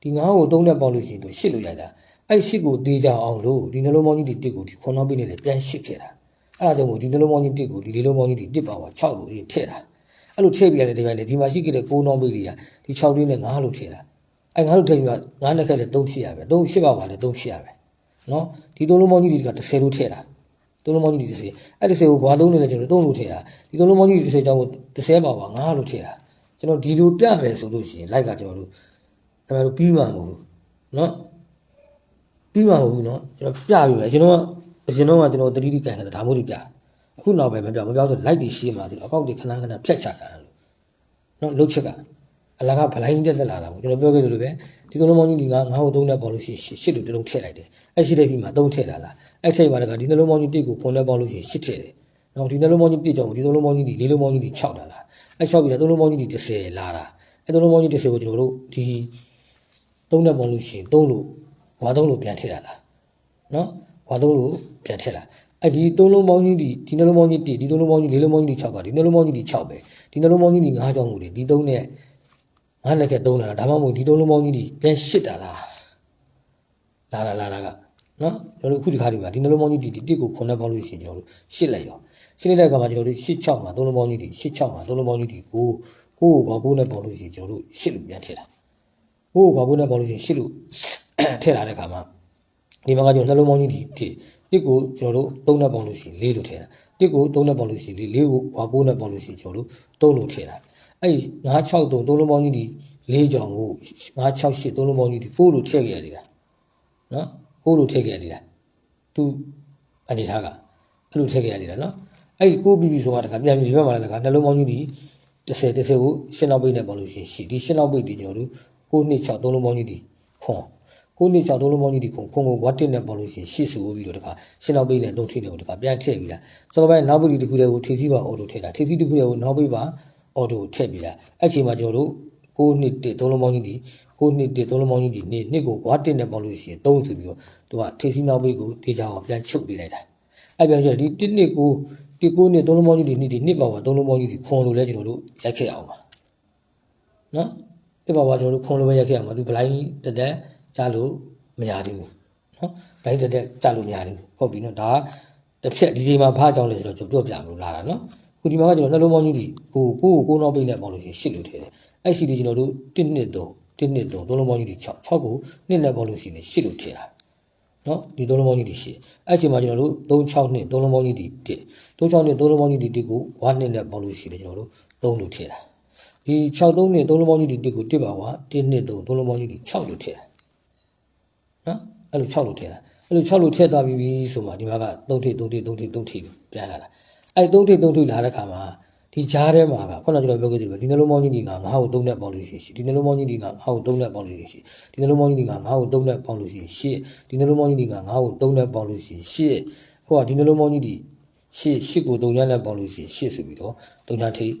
ဒီငါ့ကိုသုံးနဲ့ပေါင်းလို့ရှိရင်သူရှစ်လို့ရိုက်တာအဲ့ရှစ်ကိုတေးကြအောင်လို့ဒီနှလုံးပေါင်းကြီးဒီတစ်ကိုဒီခွန်နောက်ပြီးနေလေပြန်ရှစ်ခဲ့တာအဲ့ဒါကြောင့်မို့ဒီနှလုံးပေါင်းကြီးတစ်ကိုဒီလေးလုံးပေါင်းကြီးဒီတစ်ပါပါ6လို့ထည့်တာအဲ့လိုထည့်ပြရတယ်ဒီပိုင်းလေဒီမှာရှိခဲ့တဲ့ကိုးနှောင်းပိတ်တွေကဒီ6လေးနဲ့9လို့ထည့်တာ အဲ့9လို့ထည့်ပြီးမှ9နဲ့ခက်လေ3ဖြစ်ရပဲ3ဖြစ်ပါပါလေ3ဖြစ်ရပဲနော်ဒီသုံးလုံးပေါင်းကြီးတွေက10လို့ထည့်တာသုံးလုံးပေါင်းကြီးဒီ10အဲ့10ကိုဘာသုံးနေလဲကျွန်တော်3လို့ထည့်တာဒီသုံးလုံးပေါင်းကြီး10ကြောင့်10ပါပါ9လို့ထည့်တာကျွန်တော်ဒီလိုပြမယ်ဆိုလို့ရှိရင် like ကကျွန်တော်တို့ကျွန်တော်တို့ပြီးမှမဟုတ်ဘူးနော်ပြီးမှမဟုတ်ဘူးနော်ကျွန်တော်ပြပြီမယ်ကျွန်တော်ကအရင်တော့ကကျွန်တော်တတိတိကန်ခဲ့တာဒါမှမဟုတ်ပြအခုနောက်ပဲမပြမပြောဆို like တွေရှိမှဒီအကောက်တွေခဏခဏဖြတ်ချခံရလို့နော်လုတ်ချက်က အလကားဗလိုင်းတက်တက်လာတာပေါ့ကျွန်တော်ပြောခဲ့သလိုပဲဒီသုံးလုံးပေါင်းကြီးဒီငါငါ့ကိုသုံးနဲ့ပေါလို့ရှိရင်ရှစ်လို့တလုံးထည့်လိုက်တယ်အဲ့ရှိတဲ့ပြီးမှသုံးထည့်လာလားအဲ့ထည့်မှတကဒီနှလုံးပေါင်းကြီးတစ်ကိုခွန်နဲ့ပေါလို့ရှိရင်ရှစ်ထည့်တယ်နော်ဒီနှလုံးပေါင်းကြီးတစ်ကြောင့်ဒီသုံးလုံးပေါင်းကြီးဒီလေးလုံးပေါင်းကြီးဒီ6လာလားအဲ့6ပြီးတော့သုံးလုံးပေါင်းကြီးဒီ30လာတာအဲ့သုံးလုံးပေါင်းကြီး30ကိုကျွန်တော်တို့ဒီသုံးနဲ့ပေါလို့ရှိရင်သုံးလို့ဝါသုံးလို့ပြန်ထည့်လာလားနော်ဝါသုံးလို့ပြန်ထည့်လာအဲ့ဒီသုံးလုံးပေါင်းကြီးဒီဒီနှလုံးပေါင်းကြီး1ဒီသုံးလုံးပေါင်းကြီးလေးလုံးပေါင်းကြီးဒီ6ပါဒီနှလုံးပေါင်းကြီးဒီ6ပဲဒီနှလုံးပေါင်းကြီးဒီ9ကြောင့်မို့လေဒီသုံးနဲ့ ငါလက်ကသုံးလာတာဒါမှမဟုတ်ဒီသုံးလုံးပေါင်းကြီးဒီပြန်ရှစ်တာလားလာလာလာလာကနော်ကျွန်တော်တို့အခုဒီခါဒီမှာဒီနှလုံးပေါင်းကြီးဒီဒီတစ်ကိုခုနှစ်ပေါင်းလို့ရှိရင်ကျွန်တော်တို့ရှစ်လိုက်ရောရှစ်လိုက်တဲ့အခါမှာကျွန်တော်တို့ရှစ်6မှာသုံးလုံးပေါင်းကြီးဒီရှစ်6မှာသုံးလုံးပေါင်းကြီးဒီကိုကိုကိုဘာဘိုးနဲ့ပေါင်းလို့ရှိရင်ကျွန်တော်တို့ရှစ်လို့ပြန်ထည့်တာကိုကိုဘာဘိုးနဲ့ပေါင်းလို့ရှိရင်ရှစ်လို့ထည့်လာတဲ့အခါမှာဒီမှာကကျွန်တော်နှလုံးပေါင်းကြီးဒီတစ်တစ်ကိုကျွန်တော်တို့3နဲ့ပေါင်းလို့ရှိရင်4လို့ထည့်တာတစ်ကို3နဲ့ပေါင်းလို့ရှိရင်4ကိုဝါ9နဲ့ပေါင်းလို့ရှိရင်ကျွန်တော်တို့3လို့ထည့်တာ အဲ့ဒီ9 6 3 3လုံးပေါင်းကြီးဒီ4ကြောင်ကို9 6 8 3လုံးပေါင်းကြီးဒီ4လို့ထည့်ခဲ့ရသေးတာနော်4လို့ထည့်ခဲ့ရသေးတာသူအနေထားကအဲ့လိုထည့်ခဲ့ရသေးတာနော်အဲ့ဒီကိုပြီးပြီဆိုတာတခါပြန်ပြီးဒီဘက်မှာလည်းတခါနှလုံးပေါင်းကြီးဒီ30 30ကိုရှင်းနောက်ပိတ်နဲ့ပေါင်းလို့ရှိရင်ရှိဒီရှင်းနောက်ပိတ်ဒီကျွန်တော်တို့9 2 6 3လုံးပေါင်းကြီးဒီခွန်ကိုနှစ်ချောင်းသုံးလုံးပေါင်းကြီးဒီခုံခုံကိုဝတ်တစ်နဲ့ပေါင်းလို့ရှိရင်ရှစ်ဆိုပြီးတော့တခါရှင်းနောက်ပိတ်နဲ့တုံးထိတယ်ကိုတခါပြန်ထည့်ပြီးလားဆိုတော့ဘယ်နောက်ပိတ်တစ်ခုတည်းကိုထေစီပါအော်တိုထည့်တာထေစီတစ်ခုတည်းကိုနောက်ပိတ်ပါ အော်တိုထည့်ပြီးလားအဲ့ချိန်မှာကျွန်တော်တို့ကိုနှစ်တစ်သုံးလုံးပေါင်းကြီးဒီကိုနှစ်တစ်သုံးလုံးပေါင်းကြီးဒီနှစ်နှစ်ကိုဝတ်တစ်နဲ့ပေါင်းလို့ရှိရင်သုံးဆိုပြီးတော့သူကထေစီနောက်ပိတ်ကိုတေချာအောင်ပြန်ချုပ်ပေးလိုက်တာအဲ့ပြန်ကျဒီတစ်နှစ်ကိုဒီကိုနှစ်သုံးလုံးပေါင်းကြီးဒီနှစ်ဒီနှစ်ပါပါသုံးလုံးပေါင်းကြီးဒီခွန်လို့လဲကျွန်တော်တို့ရိုက်ခဲ့အောင်ပါနော်ဒီပါပါကျွန်တော်တို့ခွန်လို့ပဲရိုက်ခဲ့အောင်ပါသူဘလိုင်းတက်တက်ကြားလို့မရသေးဘူးနော်ဘိုင်းတက်တက်ကြားလို့မရသေးဘူးဟုတ်ပြီနော်ဒါကတစ်ဖြက်ဒီဒီမှာဖားကြောင်းလဲဆိုတော့ကျွန်တော်ပြောပြမလို့လာတာနော် ခုဒီမှာကကျွန်တော်နှလုံးပေါင်းကြီးဒီကိုကိုကိုကိုနောက်ပိတ်နဲ့ပေါင်းလို့ရှိရင်ရှစ်လို့ထည့်တယ်အဲ့ရှိဒီကျွန်တော်တို့1နှစ်3 1နှစ်3သုံးလုံးပေါင်းကြီးဒီ6 6ကိုနှစ်နဲ့ပေါင်းလို့ရှိရင်ရှစ်လို့ထည့်တာနော်ဒီသုံးလုံးပေါင်းကြီးဒီရှစ်အဲ့ချိန်မှာကျွန်တော်တို့36နှစ်သုံးလုံးပေါင်းကြီးဒီ1 36နှစ်သုံးလုံးပေါင်းကြီးဒီ1ကို1နှစ်နဲ့ပေါင်းလို့ရှိရင်ကျွန်တော်တို့3လို့ထည့်တာဒီ63နှစ်သုံးလုံးပေါင်းကြီးဒီ1ကို1ပါကွာ1နှစ်3သုံးလုံးပေါင်းကြီးဒီ6လို့ထည့်တာနော်အဲ့လို6လို့ထည့်တာအဲ့လို6လို့ထည့်သွားပြီးပြီဆိုမှဒီမှာက3ထိပ်3ထိပ်3ထိပ်3ထိပ်ပြန်လာတာ အဲ့3ထိပ်3ထိပ်လာတဲ့ခါမှာဒီကြားထဲမှာကခုနကကျွန်တော်ပြောခဲ့သလိုပဲဒီနှလုံးပေါင်းကြီးဒီကငါ့ကို3နဲ့ပေါင်းလို့ရှိရှိဒီနှလုံးပေါင်းကြီးဒီကငါ့ကို3နဲ့ပေါင်းလို့ရှိရှိဒီနှလုံးပေါင်းကြီးဒီကငါ့ကို3နဲ့ပေါင်းလို့ရှိရှိဒီနှလုံးပေါင်းကြီးဒီကငါ့ကို3နဲ့ပေါင်းလို့ရှိရှိဟိုကဒီနှလုံးပေါင်းကြီးဒီရှစ်ရှစ်ကို3ညနဲ့ပေါင်းလို့ရှိရှစ်ဆိုပြီးတော့3ညထိပ်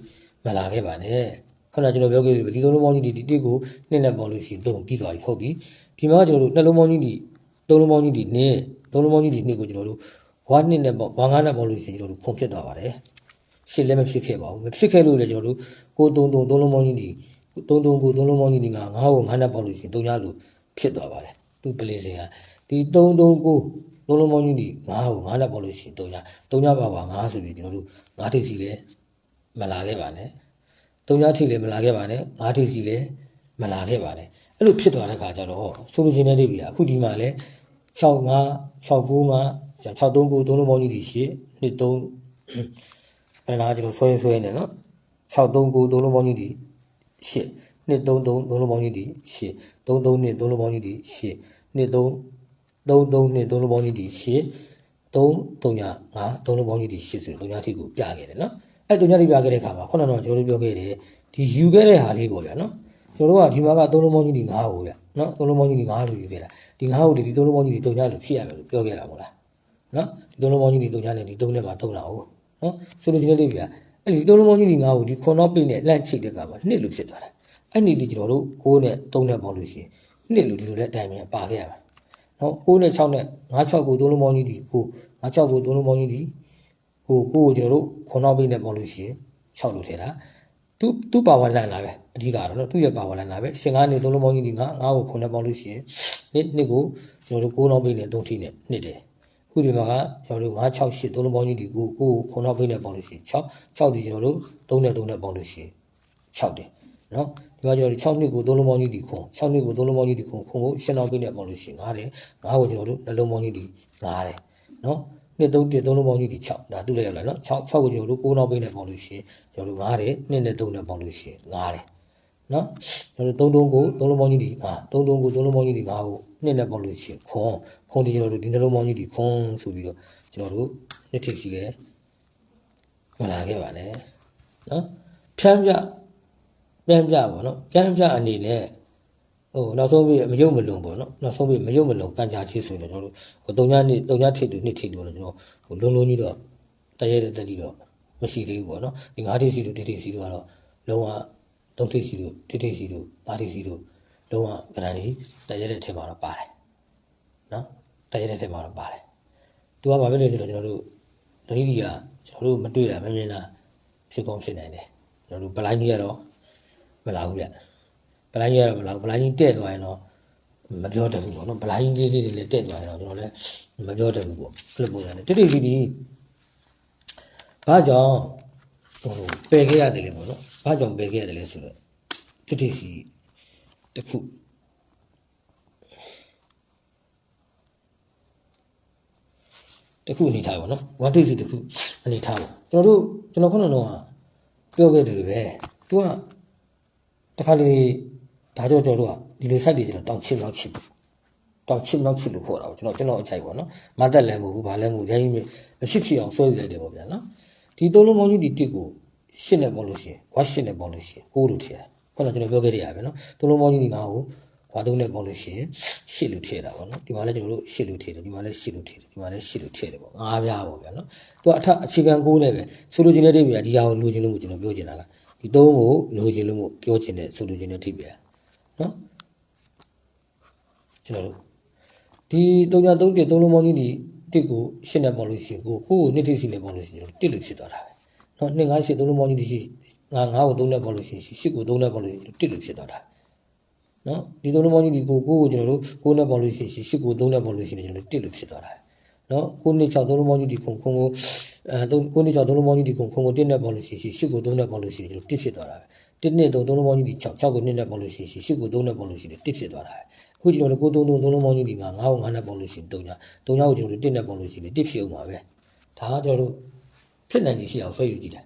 မလာခဲ့ပါနဲ့ခုနကကျွန်တော်ပြောခဲ့သလိုပဲဒီနှလုံးပေါင်းကြီးဒီဒီတစ်ကို2နဲ့ပေါင်းလို့ရှိရင်3ပြီးသွားပြီဟုတ်ပြီဒီမှာကကျွန်တော်တို့နှလုံးပေါင်းကြီးဒီသုံးလုံးပေါင်းကြီးဒီနှစ်သုံးလုံးပေါင်းကြီးဒီနှစ်ကိုကျွန်တော်တို့ ဝါနှစ်နဲ့ပေါ့ဝါငါးနဲ့ပေါင်းလို့ရှိရင်ကျွန်တော်တို့ခုံဖြစ်သွားပါတယ်ရှစ်လည်းမဖြစ်ခဲ့ပါဘူးမဖြစ်ခဲ့လို့လည်းကျွန်တော်တို့ကိုသုံးသုံးသုံးလုံးပေါင်းကြီးဒီသုံးသုံးကိုသုံးလုံးပေါင်းကြီးဒီငါငါးကိုငါးနဲ့ပေါင်းလို့ရှိရင်သုံးညလို့ဖြစ်သွားပါတယ်သူပလင်စင်ကဒီသုံးသုံးကိုသုံးလုံးပေါင်းကြီးဒီငါးကိုငါးနဲ့ပေါင်းလို့ရှိရင်သုံးညသုံးညပါပါငါးဆိုပြီးကျွန်တော်တို့ငါးထိပ်စီလည်းမလာခဲ့ပါနဲ့သုံးညထိပ်လည်းမလာခဲ့ပါနဲ့ငါးထိပ်စီလည်းမလာခဲ့ပါနဲ့အဲ့လိုဖြစ်သွားတဲ့ခါကျတော့ဆိုလိုချင်တဲ့ဒိဗီကအခုဒီမှာလဲ6 5 6 9 5 6 3 9 3လုံးပေါင်းကြီးဒီရှစ်2 3အဲ့ဒါကကျွန်တော်ဆွဲဆွဲနေနော်6 3 9 3လုံးပေါင်းကြီးဒီရှစ်2 3 3 3လုံးပေါင်းကြီးဒီရှစ်3 3 2 3လုံးပေါင်းကြီးဒီရှစ်2 3 3 3 2 3လုံးပေါင်းကြီးဒီရှစ်3 3ည5 3လုံးပေါင်းကြီးဒီရှစ်ဆိုတော့3ညထိကိုပြခဲ့တယ်နော်အဲ့3ညထိပြခဲ့တဲ့ခါမှာခုနကတော့ကျွန်တော်တို့ပြောခဲ့တယ်ဒီယူခဲ့တဲ့ဟာလေးပေါ့ဗျာနော်ကျွန်တော်တို့ကဒီမှာက3လုံးပေါင်းကြီးဒီ9ကိုဗျနော်3လုံးပေါင်းကြီးဒီ9လို့ယူခဲ့တာဒီ9ကိုဒီ3လုံးပေါင်းကြီးဒီ3ညလို့ဖြစ်ရမယ်လို့ပြောခဲ့တာမို့လား နော်ဒီ3လုံးပေါင်းကြီးဒီ3ညနဲ့ဒီ3နဲ့မှာ3လာဟုတ်နော်ဆိုလိုချင်တဲ့လေးဗျာအဲ့ဒီ3လုံးပေါင်းကြီးဒီ9ကိုဒီခွန်တော့ပိတ်နဲ့လန့်ချိတ်တဲ့ကမှာနှစ်လို့ဖြစ်သွားတာအဲ့ဒီဒီကျွန်တော်တို့9နဲ့3နဲ့ပေါင်းလို့ရှိရင်နှစ်လို့ဒီလိုလက်အတိုင်းပဲပါခဲ့ရမှာနော်9နဲ့6နဲ့9 6ကို3လုံးပေါင်းကြီးဒီ9 9 6ကို3လုံးပေါင်းကြီးဒီဟိုကိုကိုကျွန်တော်တို့ခွန်တော့ပိတ်နဲ့ပေါင်းလို့ရှိရင်6လို့ထည့်တာသူသူပါဝါလန်လာပဲအဓိကတော့နော်သူရဲ့ပါဝါလန်လာပဲရှင်ကားနေသုံးလုံးပေါင်းကြီးဒီငါငါ့ကိုခုနှစ်ပေါင်းလို့ရှိရင်နှစ်နှစ်ကိုကျွန်တော်တို့9နောက်ပိတ်နဲ့3ထိနဲ့နှစ်တယ်အ ခုဒီမှာကကျွန်တော်တို့9 6 8သုံးလုံးပေါင်းကြီးဒီကိုကိုခုနောက်ပိတ်နဲ့ပေါင်းလို့ရှိရင်6 6ဒီကျွန်တော်တို့3နဲ့3နဲ့ပေါင်းလို့ရှိရင်6တယ်နော်ဒီမှာကျွန်တော်တို့6နှစ်ကို3လုံးပေါင်းကြီးဒီခွန်6နှစ်ကို3လုံးပေါင်းကြီးဒီခွန်ခွန်ကိုရှင်းနောက်ပိတ်နဲ့ပေါင်းလို့ရှိရင်9တယ်9ကိုကျွန်တော်တို့နှလုံးပေါင်းကြီးဒီ9တယ်နော်နှစ်သုံးတစ်သုံးလုံးပေါင်းကြီးဒီ6ဒါသူ့လည်းရောက်လာနော်6 6ကိုကျွန်တော်တို့9နောက်ပိတ်နဲ့ပေါင်းလို့ရှိရင်ကျွန်တော်တို့9တယ်နှစ်နဲ့3နဲ့ပေါင်းလို့ရှိရင်9တယ် နော်ကျွန်တော်တို့3 3ကို3လုံးပေါင်းကြီးဒီအာ3 3ကို3လုံးပေါင်းကြီးဒီ9ကိုနှစ်နဲ့ပေါင်းလို့ရှိရင်ခွန်ခွန်ဒီကျွန်တော်တို့ဒီနှလုံးပေါင်းကြီးဒီခွန်ဆိုပြီးတော့ကျွန်တော်တို့နှစ်ထိပ်ရှိတယ်မလာခဲ့ပါနဲ့နော်ဖြန်းပြပြန်ပြပါနော်ပြန်ပြအနေနဲ့ဟိုနောက်ဆုံးပြီးမယုံမလုံပေါ့နော်နောက်ဆုံးပြီးမယုံမလုံကန်ကြချစ်ဆိုရင်ကျွန်တော်တို့ဟိုတုံညာနှစ်တုံညာထိပ်တူနှစ်ထိပ်တူတော့ကျွန်တော်ဟိုလုံးလုံးကြီးတော့တရဲတဲ့တက်ကြီးတော့မရှိသေးဘူးပေါ့နော်ဒီငါးထိပ်စီတို့တိထိပ်စီတို့ကတော့လုံးဝ သုံးထိပ်စီတို့တိထိပ်စီတို့ငါးထိပ်စီတို့လုံးဝကဏ္ဍကြီးတရဲတဲ့ထင်မှာတော့ပါတယ်နော်တရဲတဲ့ထင်မှာတော့ပါတယ်သူကဘာဖြစ်လဲဆိုတော့ကျွန်တော်တို့တတိဒီကကျွန်တော်တို့မတွေ့တာမမြင်တာဖြစ်ကောင်းဖြစ်နိုင်တယ်ကျွန်တော်တို့ဗလိုင်းကြီးကတော့မလာဘူးဗျဗလိုင်းကြီးကတော့မလာဘူးဗလိုင်းကြီးတဲ့သွားရင်တော့မပြောတတ်ဘူးပေါ့နော်ဗလိုင်းကြီးလေးလေးလေးတဲ့သွားရင်တော့ကျွန်တော်လည်းမပြောတတ်ဘူးပေါ့အဲ့လိုပုံစံနဲ့တိတိစီစီဘာကြောင့် ဟိုပယ်ခဲ့ရတယ်လေပေါ့နော်ဘာကြောင့်ပယ်ခဲ့ရတယ်လဲဆိုတော့တိတိစီတစ်ခုတစ်ခုအနေထားပါနော်ဝမ်တိစီတစ်ခုအနေထားပါကျွန်တော်တို့ကျွန်တော်ခုနကတော့ပြောခဲ့တယ်လို့ပဲသူကတခါလေဒါကြောကြောတို့ကဒီလို site တွေကျွန်တော်တောင်းချစ်လောက်ချစ်တောင်းချစ်လောက်ချစ်လို့ခေါ်တာပေါ့ကျွန်တော်ကျွန်တော်အချိုက်ပေါ့နော်မတ်တက်လည်းမဟုတ်ဘူးဘာလည်းမဟုတ်ဘူးရိုင်းမဖြစ်ဖြစ်အောင်ဆွဲယူလိုက်တယ်ပေါ့ဗျာနော် ဒီသုံးလုံးမောင်းကြီးဒီတစ်ကိုရှစ်နဲ့ပေါလို့ရှိရင်ဝါရှစ်နဲ့ပေါလို့ရှိရင်ကိုးလို့ထည့်တယ်ခုနကကျွန်တော်ပြောခဲ့တဲ့ရပဲနော်သုံးလုံးမောင်းကြီးဒီငါ့ကိုခွာသုံးနဲ့ပေါလို့ရှိရင်ရှစ်လို့ထည့်တာပေါ့နော်ဒီမှာလည်းကျွန်တော်တို့ရှစ်လို့ထည့်တယ်ဒီမှာလည်းရှစ်လို့ထည့်တယ်ဒီမှာလည်းရှစ်လို့ထည့်တယ်ပေါ့ငါးပြားပေါ့ဗျာနော်သူကအထအခြေခံကိုးနဲ့ပဲဆိုလိုချင်တဲ့တိတ်ပြဒီဟာကိုလိုချင်လို့မို့ကျွန်တော်ပြောချင်တာကဒီသုံးကိုလိုချင်လို့မို့ပြောချင်တဲ့ဆိုလိုချင်တဲ့တိတ်ပြနော်ကျွန်တော်တို့ဒီ3ည3တိ3လုံးမောင်းကြီးဒီ တစ်ကိုရှစ်နဲ့ပေါလို့ရှိရင်ကိုကိုကိုနှစ်ထိစီနဲ့ပေါလို့ရှိရင်တစ်လို့ဖြစ်သွားတာပဲနော်2 5 8 3လုံးမောင်းကြီးဒီရှိငါငါ့ကို3နဲ့ပေါလို့ရှိရင်ရှစ်ကို3နဲ့ပေါလို့ရှိရင်တစ်လို့ဖြစ်သွားတာနော်ဒီသုံးလုံးပေါင်းကြီးဒီကိုကိုကိုကျွန်တော်တို့ကိုနဲ့ပေါလို့ရှိရင်ရှစ်ကို3နဲ့ပေါလို့ရှိရင်ကျွန်တော်တို့တစ်လို့ဖြစ်သွားတာနော်ကိုနှစ်6သုံးလုံးပေါင်းကြီးဒီခုံခုံကိုအဲကိုနှစ်6သုံးလုံးပေါင်းကြီးဒီခုံခုံကိုတစ်နဲ့ပေါလို့ရှိရင်ရှစ်ကို3နဲ့ပေါလို့ရှိရင်ကျွန်တော်တစ်ဖြစ်သွားတာပဲတစ်နှစ်သုံးသုံးလုံးပေါင်းကြီးဒီ6 6ကိုနှစ်နဲ့ပေါလို့ရှိရင်ရှစ်ကို3နဲ့ပေါလို့ရှိရင်တစ်ဖြစ်သွားတာပဲအ ခုကျွန်တော်တို့ကို3 3သုံးလုံးပေါင်းကြီးဒီက9ကို9နဲ့ပေါလို့ရှိရင်3ည3ညကိုကျွန်တော်တို့တစ်နဲ့ပေါလို့ရှိရင်တစ်ဖြစ်အောင်ပါပဲဒါကကျွန်တော်တို့ဖြစ်နိုင်ကြီးရှိအောင်ဆွဲယူကြည့်တယ်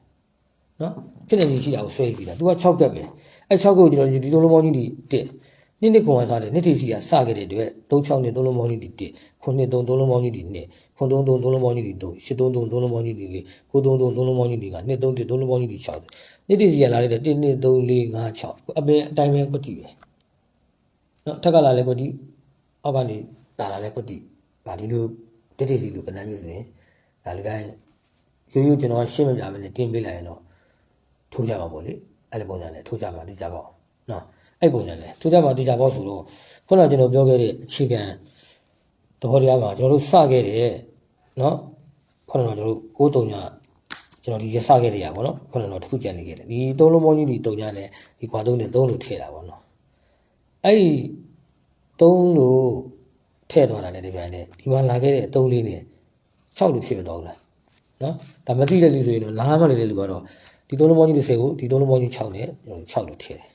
နော်ဖြစ်နေကြီးရှိအောင်ဆွဲပြီးတာသူက6ကက်ပဲအဲ6ကက်ကိုကျွန်တော်ဒီသုံးလုံးပေါင်းကြီးဒီတစ်နှစ်နှစ်ခွန်ကစားတယ်နှစ်တီစီကစခဲ့တဲ့အတွက်36နှစ်သုံးလုံးပေါင်းကြီးဒီတစ်ခုနှစ်3သုံးလုံးပေါင်းကြီးဒီနှစ်ခု3 3သုံးလုံးပေါင်းကြီးဒီ3 8 3 3သုံးလုံးပေါင်းကြီးဒီ4 9 3 3သုံးလုံးပေါင်းကြီးဒီကနှစ်3 1သုံးလုံးပေါင်းကြီးဒီ6နှစ်တီစီကလာတဲ့1 2 3 4 5 6အပင်အတိုင်းပဲကွတိပဲ နော်ထက်ကလာလဲကွတိအောက်ကနေလာလာလဲကွတိဗာဒီလိုတစ်တီစီလိုကနန်းမျိုးဆိုရင်ဒါလေးတိုင်းရိုးရိုးကျွန်တော်ရှင်းမပြမယ်နဲ့တင်ပေးလိုက်ရင်တော့ထိုးကြပါပေါ့လေအဲ့ဒီပုံစံနဲ့ထိုးကြပါတိကြပါအောင်နော်အဲ့ပုံစံနဲ့ထိုးကြပါတိကြပါဆိုတော့ခုနကကျွန်တော်ပြောခဲ့တဲ့အခြေခံသဘောတရားမှာကျွန်တော်တို့စခဲ့တဲ့နော်ခုနကကျွန်တော်တို့ကိုးတုံညာကျွန်တော်ဒီရစခဲ့တဲ့ရပါတော့ခုနကတော့တစ်ခုကြံနေခဲ့တယ်ဒီသုံးလုံးပေါင်းကြီးဒီတုံညာနဲ့ဒီခွာသုံးနဲ့သုံးလို့ထည့်တာပေါ့နော် အဲ့ဒီသုံးလို့ထည့်သွားတာနဲ့ဒီပြန်နဲ့ဒီမှာလာခဲ့တဲ့အသုံးလေးနဲ့၆လို့ဖြစ်မသွားဘူးလားနော်ဒါမသိတဲ့လူဆိုရင်တော့လာမှလည်းလူကတော့ဒီသုံးလုံးပေါင်းကြီး30ကိုဒီသုံးလုံးပေါင်းကြီး6နဲ့ကျွန်တော်6လို့ထည့်တယ်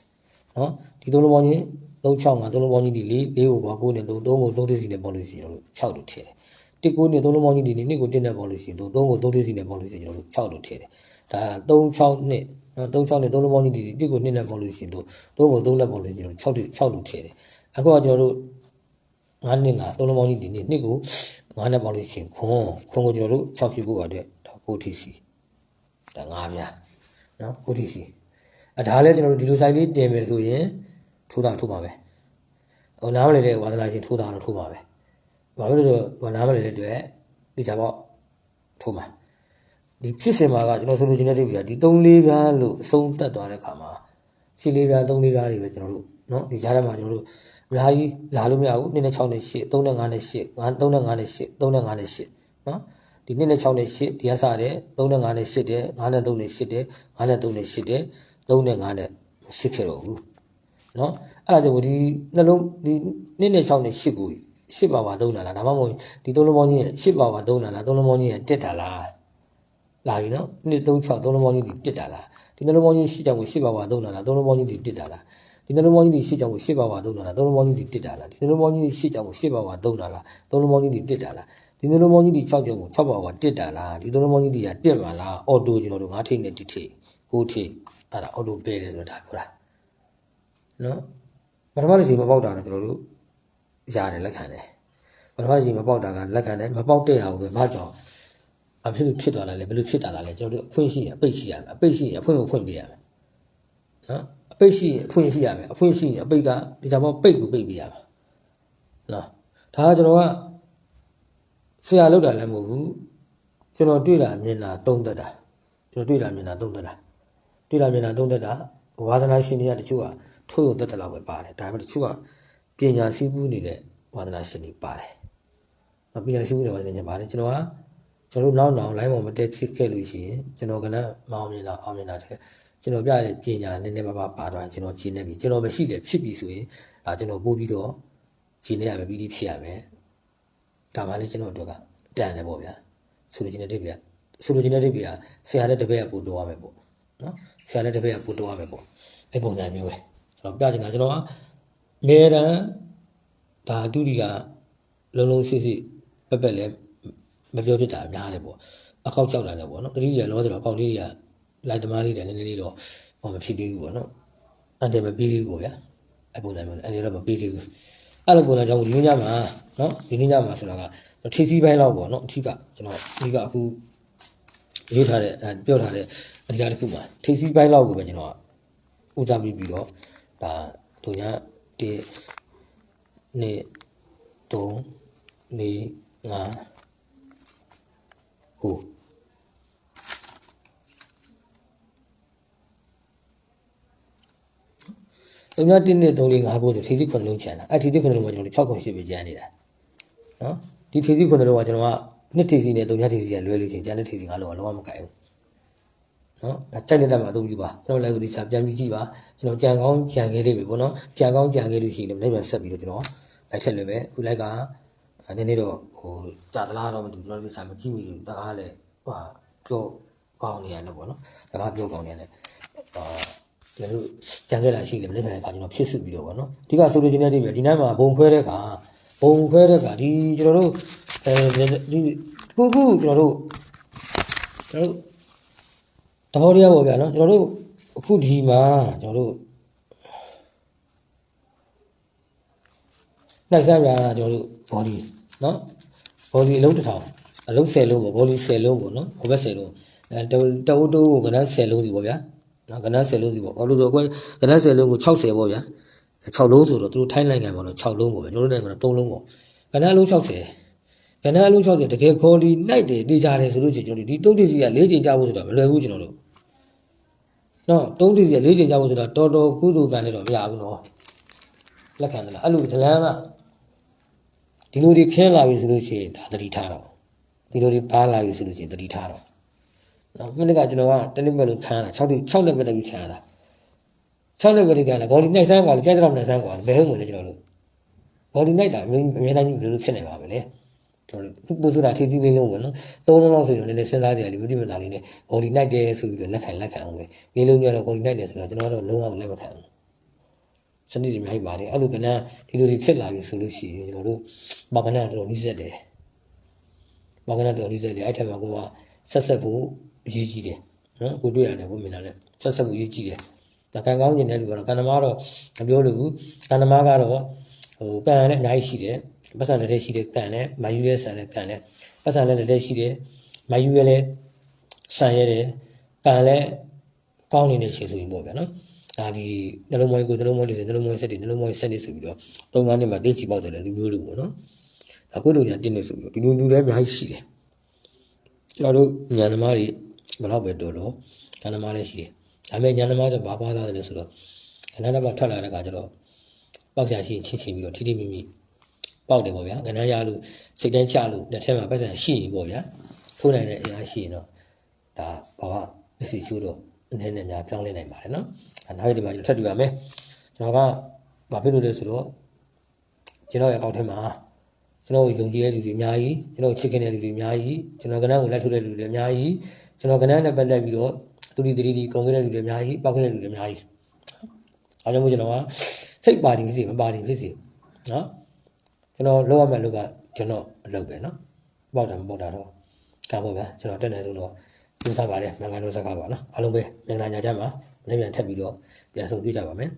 နော်ဒီသုံးလုံးပေါင်းကြီး36 5သုံးလုံးပေါင်းကြီးဒီ4 4ကိုပါ9နဲ့3 3ကို3တစ်စီနဲ့ပေါလို့ရှိရင်ကျွန်တော်6လို့ထည့်တယ် တစ်ကိုနဲ့သုံးလုံးပေါင်းကြီးဒီနေ့ကို1နဲ့ပေါလို့ရှိရင်3 3ကို3တစ်စီနဲ့ပေါလို့ရှိရင်ကျွန်တော်6လို့ထည့်တယ်ဒါ36နဲ့နော်36နဲ့သုံးလုံးပေါင်းကြီးဒီတစ်ကို2နဲ့ပေါလို့ရှိရင်3 3ကို3နဲ့ပေါလို့ရှိရင်ကျွန်တော်6 6လို့ထည့်တယ်အခုကကျွန်တော်တို့ငါးနှစ်ကသုံးလုံးပေါင်းကြီးဒီနေ့နှစ်ကိုငါးနဲ့ပေါလို့ရှိရင်ခွန်းခွန်းကိုကျွန်တော်တို့6ဖြစ်ဖို့အတွက်ဒါ9 TC ဒါငါးပြားနော် OTC အဲဒါလည်းကျွန်တော်တို့ဒီလို site လေးတင်မယ်ဆိုရင်ထိုးတာထိုးပါပဲဟိုနားမလည်တဲ့ဝါသနာရှင်ထိုးတာတော့ထိုးပါပဲ ဘာလို့လဲဆိုတော့နားမလည်တဲ့အတွက်ဒီကြပေါ့ထိုးမှာဒီဖြစ်စဉ်မှာကကျွန်တော်ဆိုလိုချင်တဲ့တိပြဒီ3လေးပြားလို့အဆုံးတက်သွားတဲ့ခါမှာရှင်းလေးပြား3လေးပြားတွေပဲကျွန်တော်တို့နော်ဒီကြားထဲမှာကျွန်တော်တို့အများကြီးလာလို့မရဘူး2နဲ့6နဲ့8 3နဲ့5နဲ့8 3နဲ့5နဲ့8 3နဲ့5နဲ့8နော်ဒီ2နဲ့6နဲ့8ဒီကစားတယ်3နဲ့5နဲ့8တယ်5နဲ့3နဲ့8တယ်5နဲ့3နဲ့8တယ်3နဲ့5နဲ့8ခဲ့တော့ဘူးเนาะအဲ့ဒါကြောင့်ဒီနှလုံးဒီ2နဲ့6နဲ့8ကို 8ပါပါသုံးတာလားဒါမှမဟုတ်ဒီသုံးလုံးပေါင်းကြီးရဲ့8ပါပါသုံးတာလားသုံးလုံးပေါင်းကြီးရဲ့တက်တာလားလာပြီနော်1 3 6သုံးလုံးပေါင်းကြီးဒီတက်တာလားဒီနှလုံးပေါင်းကြီး8ကြောင်ကို8ပါပါသုံးတာလားသုံးလုံးပေါင်းကြီးဒီတက်တာလားဒီနှလုံးပေါင်းကြီးဒီ8ကြောင်ကို8ပါပါသုံးတာလားသုံးလုံးပေါင်းကြီးဒီတက်တာလားဒီနှလုံးပေါင်းကြီးဒီ8ကြောင်ကို8ပါပါသုံးတာလားသုံးလုံးပေါင်းကြီးဒီတက်တာလားဒီနှလုံးပေါင်းကြီးဒီ6ကြောင်ကို6ပါပါတက်တာလားဒီနှလုံးပေါင်းကြီးဒီကတက်ပါလားအော်တိုကျွန်တော်တို့ငါထိနေတိထိကိုထိအဲ့ဒါအော်တိုပဲတယ်ဆိုတာဒါပြောတာနော်ပထမတစ်ချိန်မပေါက်တာလည်းကျွန်တော်တို့ ရတယ်လက်ခံတယ်ပထမတစ်ချိန်မပေါက်တာကလက်ခံတယ်မပေါက်တဲ့ဟာကိုပဲမကြောင်အဖြစ်လို့ဖြစ်သွားတာလဲဘယ်လိုဖြစ်တာလဲကျွန်တော်တို့အဖွင့်ရှိရအပိတ်ရှိရမယ်အပိတ်ရှိရအဖွင့်ကိုဖွင့်ပြရမယ်နော်အပိတ်ရှိရင်အဖွင့်ရှိရမယ်အဖွင့်ရှိရင်အပိတ်ကဒီကြောင်ပိတ်ကိုပိတ်ပြရမယ်နော်ဒါကကျွန်တော်ကဆရာလောက်တာလည်းမဟုတ်ဘူးကျွန်တော်တွေ့တာမြင်တာသုံးသက်တာကျွန်တော်တွေ့တာမြင်တာသုံးသက်တာတွေ့တာမြင်တာသုံးသက်တာဝါသနာရှင်တွေကတချို့ကထိုးရုံတက်တက်လောက်ပဲပါတယ်ဒါပေမဲ့တချို့က ပညာရှိမှုနေတဲ့ဝါသနာရှင်တွေပါတယ်မပညာရှိမှုတွေဝါသနာရှင်ပါတယ်ကျွန်တော်ကကျွန်တော်တို့နောက်နောက် line ပေါ်မတက်ဖြစ်ခဲ့လို့ရှိရင်ကျွန်တော်ကလည်းမအောင်မြင်တာအောင်မြင်တာတဲ့ကျွန်တော်ပြတဲ့ပညာနည်းနည်းပါးပါးပါတော့ကျွန်တော်ရှင်းနေပြီကျွန်တော်မရှိတယ်ဖြစ်ပြီဆိုရင်ဒါကျွန်တော်ပို့ပြီးတော့ရှင်းနေရမယ်ပြီးပြီးဖြစ်ရမယ်ဒါမှလည်းကျွန်တော်တို့ကတန်တယ်ပေါ့ဗျာဆိုလိုချင်တဲ့တိပြဆိုလိုချင်တဲ့တိပြဆရာတဲ့တပည့်ကပို့တော့ရမယ်ပေါ့နော်ဆရာတဲ့တပည့်ကပို့တော့ရမယ်ပေါ့အဲ့ပုံစံမျိုးပဲကျွန်တော်ပြချင်တာကျွန်တော်က လေတန်ဒါအတူဒီကလုံးလုံးစစ်စစ်ပက်ပက်လဲမပြောဖြစ်တာအများတယ်ပေါ့အခောက်ချောက်တာလည်းပေါ့နော်တတိယလောဆိုတော့အကောက်လေးတွေကလိုက်သမားလေးတွေနည်းနည်းလေးတော့ဟောမဖြစ်သေးဘူးပေါ့နော်အန်တယ်မပြီးသေးဘူးပေါ့ဗျာအပုံစံမျိုးနဲ့အန်တယ်တော့မပြီးသေးဘူးအဲ့လိုပုံစံကြောင့်ဒီနေ့ညမှာနော်ဒီနေ့ညမှာဆိုတာကထေးစီးပိုင်းလောက်ပေါ့နော်အထီးကကျွန်တော်ဒီကအခုရေးထားတဲ့အဲပြောထားတဲ့အဓိကတစ်ခုမှာထေးစီးပိုင်းလောက်ကိုပဲကျွန်တော်ကဦးစားပြီးပြီးတော့ဒါဒုညာ တေနေ3 4 5ကို၃ည1နှစ်3 4 5 9ဆိုထေးစီ9လုံးချန်တာအဲ့ထေးစီ9လုံးမှာကျွန်တော်6ခု8ပဲကျန်နေတာနော်ဒီထေးစီ9လုံးကကျွန်တော်ကနှစ်ထေးစီနဲ့3ညထေးစီကလွဲလို့ချင်းကျန်တဲ့ထေးစီ9လုံးကလုံးဝမကိုက်ဘူး နော်ဒါကြိုက်နေတဲ့မှာအသုံးပြုပါကျွန်တော်လည်းကိုဒီစာပြန်ပြီးကြည့်ပါကျွန်တော်ကြံကောင်းကြံခဲ့လေးပဲပေါ့နော်ကြံကောင်းကြံခဲ့လို့ရှိရင်လည်းလည်းဆက်ပြီးတော့ကျွန်တော်လိုက်ချက်လည်းပဲခုလိုက်ကနည်းနည်းတော့ဟိုကြာသလားတော့မသိဘူးကျွန်တော်ဒီစာမကြည့်မိဘူးတကားလည်းဟိုပြောကောင်းနေရတယ်ပေါ့နော်တကားပြောကောင်းနေရတယ်အာကျွန်တော်တို့ကြံခဲ့တာရှိလေမနေ့ကအခါကျွန်တော်ဖြစ်စုပြီးတော့ဗောနော်အဓိကဆိုလိုချင်တဲ့ဒီပဲဒီနေ့မှာဘုံခွဲတဲ့အခါဘုံခွဲတဲ့အခါဒီကျွန်တော်တို့အဲဒီခုခုကျွန်တော်တို့ကျွန်တော်တို့ တဘောတရားပေါ့ဗျာနော်ကျွန်တော်တို့အခုဒီမှာကျွန်တော်တို့နိုင်စမ်းပြာကျွန်တော်တို့ body နော် body အလုံးတစ်ထောင်အလုံး10လုံးပေါ့ body 10လုံးပေါ့နော်ဟိုဘက်10လုံးအဲတတဝတ္တိုးကိုကနန်း10လုံးစီပေါ့ဗျာနော်ကနန်း10လုံးစီပေါ့ဘာလို့ဆိုတော့ကနန်း10လုံးကို60ပေါ့ဗျာ6လုံးဆိုတော့သူတို့ထိုင်းနိုင်ငံမှာတော့6လုံးပေါ့ဗျာကျွန်တော်တို့နိုင်ငံက3လုံးပေါ့ကနန်းအလုံး60ကနန်းအလုံး60တကယ်ခေါ်ဒီနိုင်တယ်တေးကြတယ်ဆိုလို့ရှိရင်ကျွန်တော်ဒီ3တိစီက4ချိန်ကြဖို့ဆိုတာမလွယ်ဘူးကျွန်တော်တို့ နော်သုံးကြည့်ရလေးချိန်ကြဖို့ဆိုတော့တော်တော်ကုသိုလ်ကံနဲ့တော့မရဘူးနော်လက်ခံတယ်လားအဲ့လိုဇလန်းကဒီလိုတွေခင်းလာပြီဆိုလို့ရှိရင်ဒါတတိထားတော့ဒီလိုတွေပါလာပြီဆိုလို့ရှိရင်တတိထားတော့နော်မိနစ်ကကျွန်တော်ကတနည်းမဲ့လို့ခံရတာ6တိ6လက်ပဲတပြီးခံရတာ6လက်ပဲတခံရတာဂေါ်ဒီနိုင်ဆန်းကွာလေကြက်ကြောင်နိုင်ဆန်းကွာဘယ်ဟုတ်မလဲကျွန်တော်တို့ဂေါ်ဒီနိုင်တာအမြဲတမ်းဘယ်လိုဖြစ်နေပါမလဲ ကျွန်တော်တို့ပူဆိုတာထေးသီးလေးလုံးပေါ့နော်သုံးလုံးလောက်ဆိုရင်လည်းစဉ်းစားကြရလိမ့်မတိမတာလေးနဲ့ဘော်ဒီနိုင်တယ်ဆိုပြီးတော့လက်ခံလက်ခံအောင်ပဲလေးလုံးကြတော့ဘော်ဒီနိုင်တယ်ဆိုတော့ကျွန်တော်တို့လုံးဝလက်မခံဘူးစနစ်တွေအများကြီးပါတယ်အဲ့လိုကနန်းဒီလိုတွေဖြစ်လာပြီဆိုလို့ရှိရင်ကျွန်တော်တို့ဘာကနန်းတော်နီးစက်တယ်ဘာကနန်းတော်နီးစက်တယ်အဲ့ထက်မှာကိုကဆက်ဆက်ဖို့အရေးကြီးတယ်နော်ကိုတွေ့ရတယ်ကိုမြင်လာတယ်ဆက်ဆက်ဖို့အရေးကြီးတယ်ဒါကံကောင်းခြင်းတဲ့လူကတော့ကံသမားတော့မပြောလို့ဘူးကံသမားကတော့ဟိုကံလည်းအများကြီးရှိတယ် ပတ်စံလက်ထဲရှိတယ်ကံလည်းမယူရဲဆန်လည်းကံလည်းပတ်စံလက်ထဲရှိတယ်မယူရဲလည်းဆန်ရဲတယ်ကံလည်းကောင်းနေတဲ့ခြေဆိုရင်ပေါ့ဗျာနော်ဒါဒီနှလုံးမွေးကိုနှလုံးမွေးတွေနှလုံးမွေးဆက်တွေနှလုံးမွေးဆက်တွေဆိုပြီးတော့တုံးကားနဲ့မှသိချီပေါက်တယ်လူမျိုးလူပေါ့နော်အခုလိုညာတင်းနေဆိုပြီးတော့ဒီလိုလူလည်းအများကြီးရှိတယ်ကျွန်တော်တို့ညာသမားတွေဘယ်တော့ပဲတော်တော့ညာသမားလည်းရှိတယ်။ဒါပေမဲ့ညာသမားကဘာပါလာတယ်လဲဆိုတော့ခဏတစ်ပတ်ထွက်လာတဲ့အခါကျတော့ပေါက်ချာရှိရင်ချင်းချင်းပြီးတော့ထိထိမိမိ ပေါက်တယ်ပေါ့ဗျာ။ခဏရလို့စိတ်တိုင်းချလို့တစ်ထက်မှာပတ်စံရှိရင်ပေါ့ဗျာ။ထိုးနိုင်တဲ့အင်အားရှိရင်တော့ဒါဘာမှမစီချိုးတော့အနေနဲ့များပြောင်းလဲနိုင်ပါတယ်နော်။အဲနောက်ဒီမှာကျွန်တော်ထပ်တွေ့ပါမယ်။ကျွန်တော်ကဘာဖြစ်လို့လဲဆိုတော့ကျွန်တော်ရဲ့အကောင့်ထဲမှာကျွန်တော်ကိုယုံကြည်တဲ့လူတွေအများကြီးကျွန်တော်ကိုချစ်ခင်တဲ့လူတွေအများကြီးကျွန်တော်ကဏ္ဍကိုလက်ထုတ်တဲ့လူတွေအများကြီးကျွန်တော်ကဏ္ဍနဲ့ပတ်သက်ပြီးတော့သူတီတီတီကုန်ခဲ့တဲ့လူတွေအများကြီးပောက်ခဲ့တဲ့လူတွေအများကြီးအားကြောင့်မို့ကျွန်တော်ကစိတ်ပါတင်ဖြစ်စီမပါတင်ဖြစ်စီနော် ကျွန်တော်လောက်ရမယ့်လောက်ကကျွန်တော်အလုပ်ပဲနော်ပောက်တာမပောက်တာတော့ကံပေါ့ဗျာကျွန်တော်တက်နေဆုံးတော့ကျူးစားပါတယ်မင်္ဂလာတို့စကားပါနော်အားလုံးပဲမင်္ဂလာညချမ်းပါလည်းပြန်ထပ်ပြီးတော့ပြန်ဆုံတွေ့ကြပါမယ်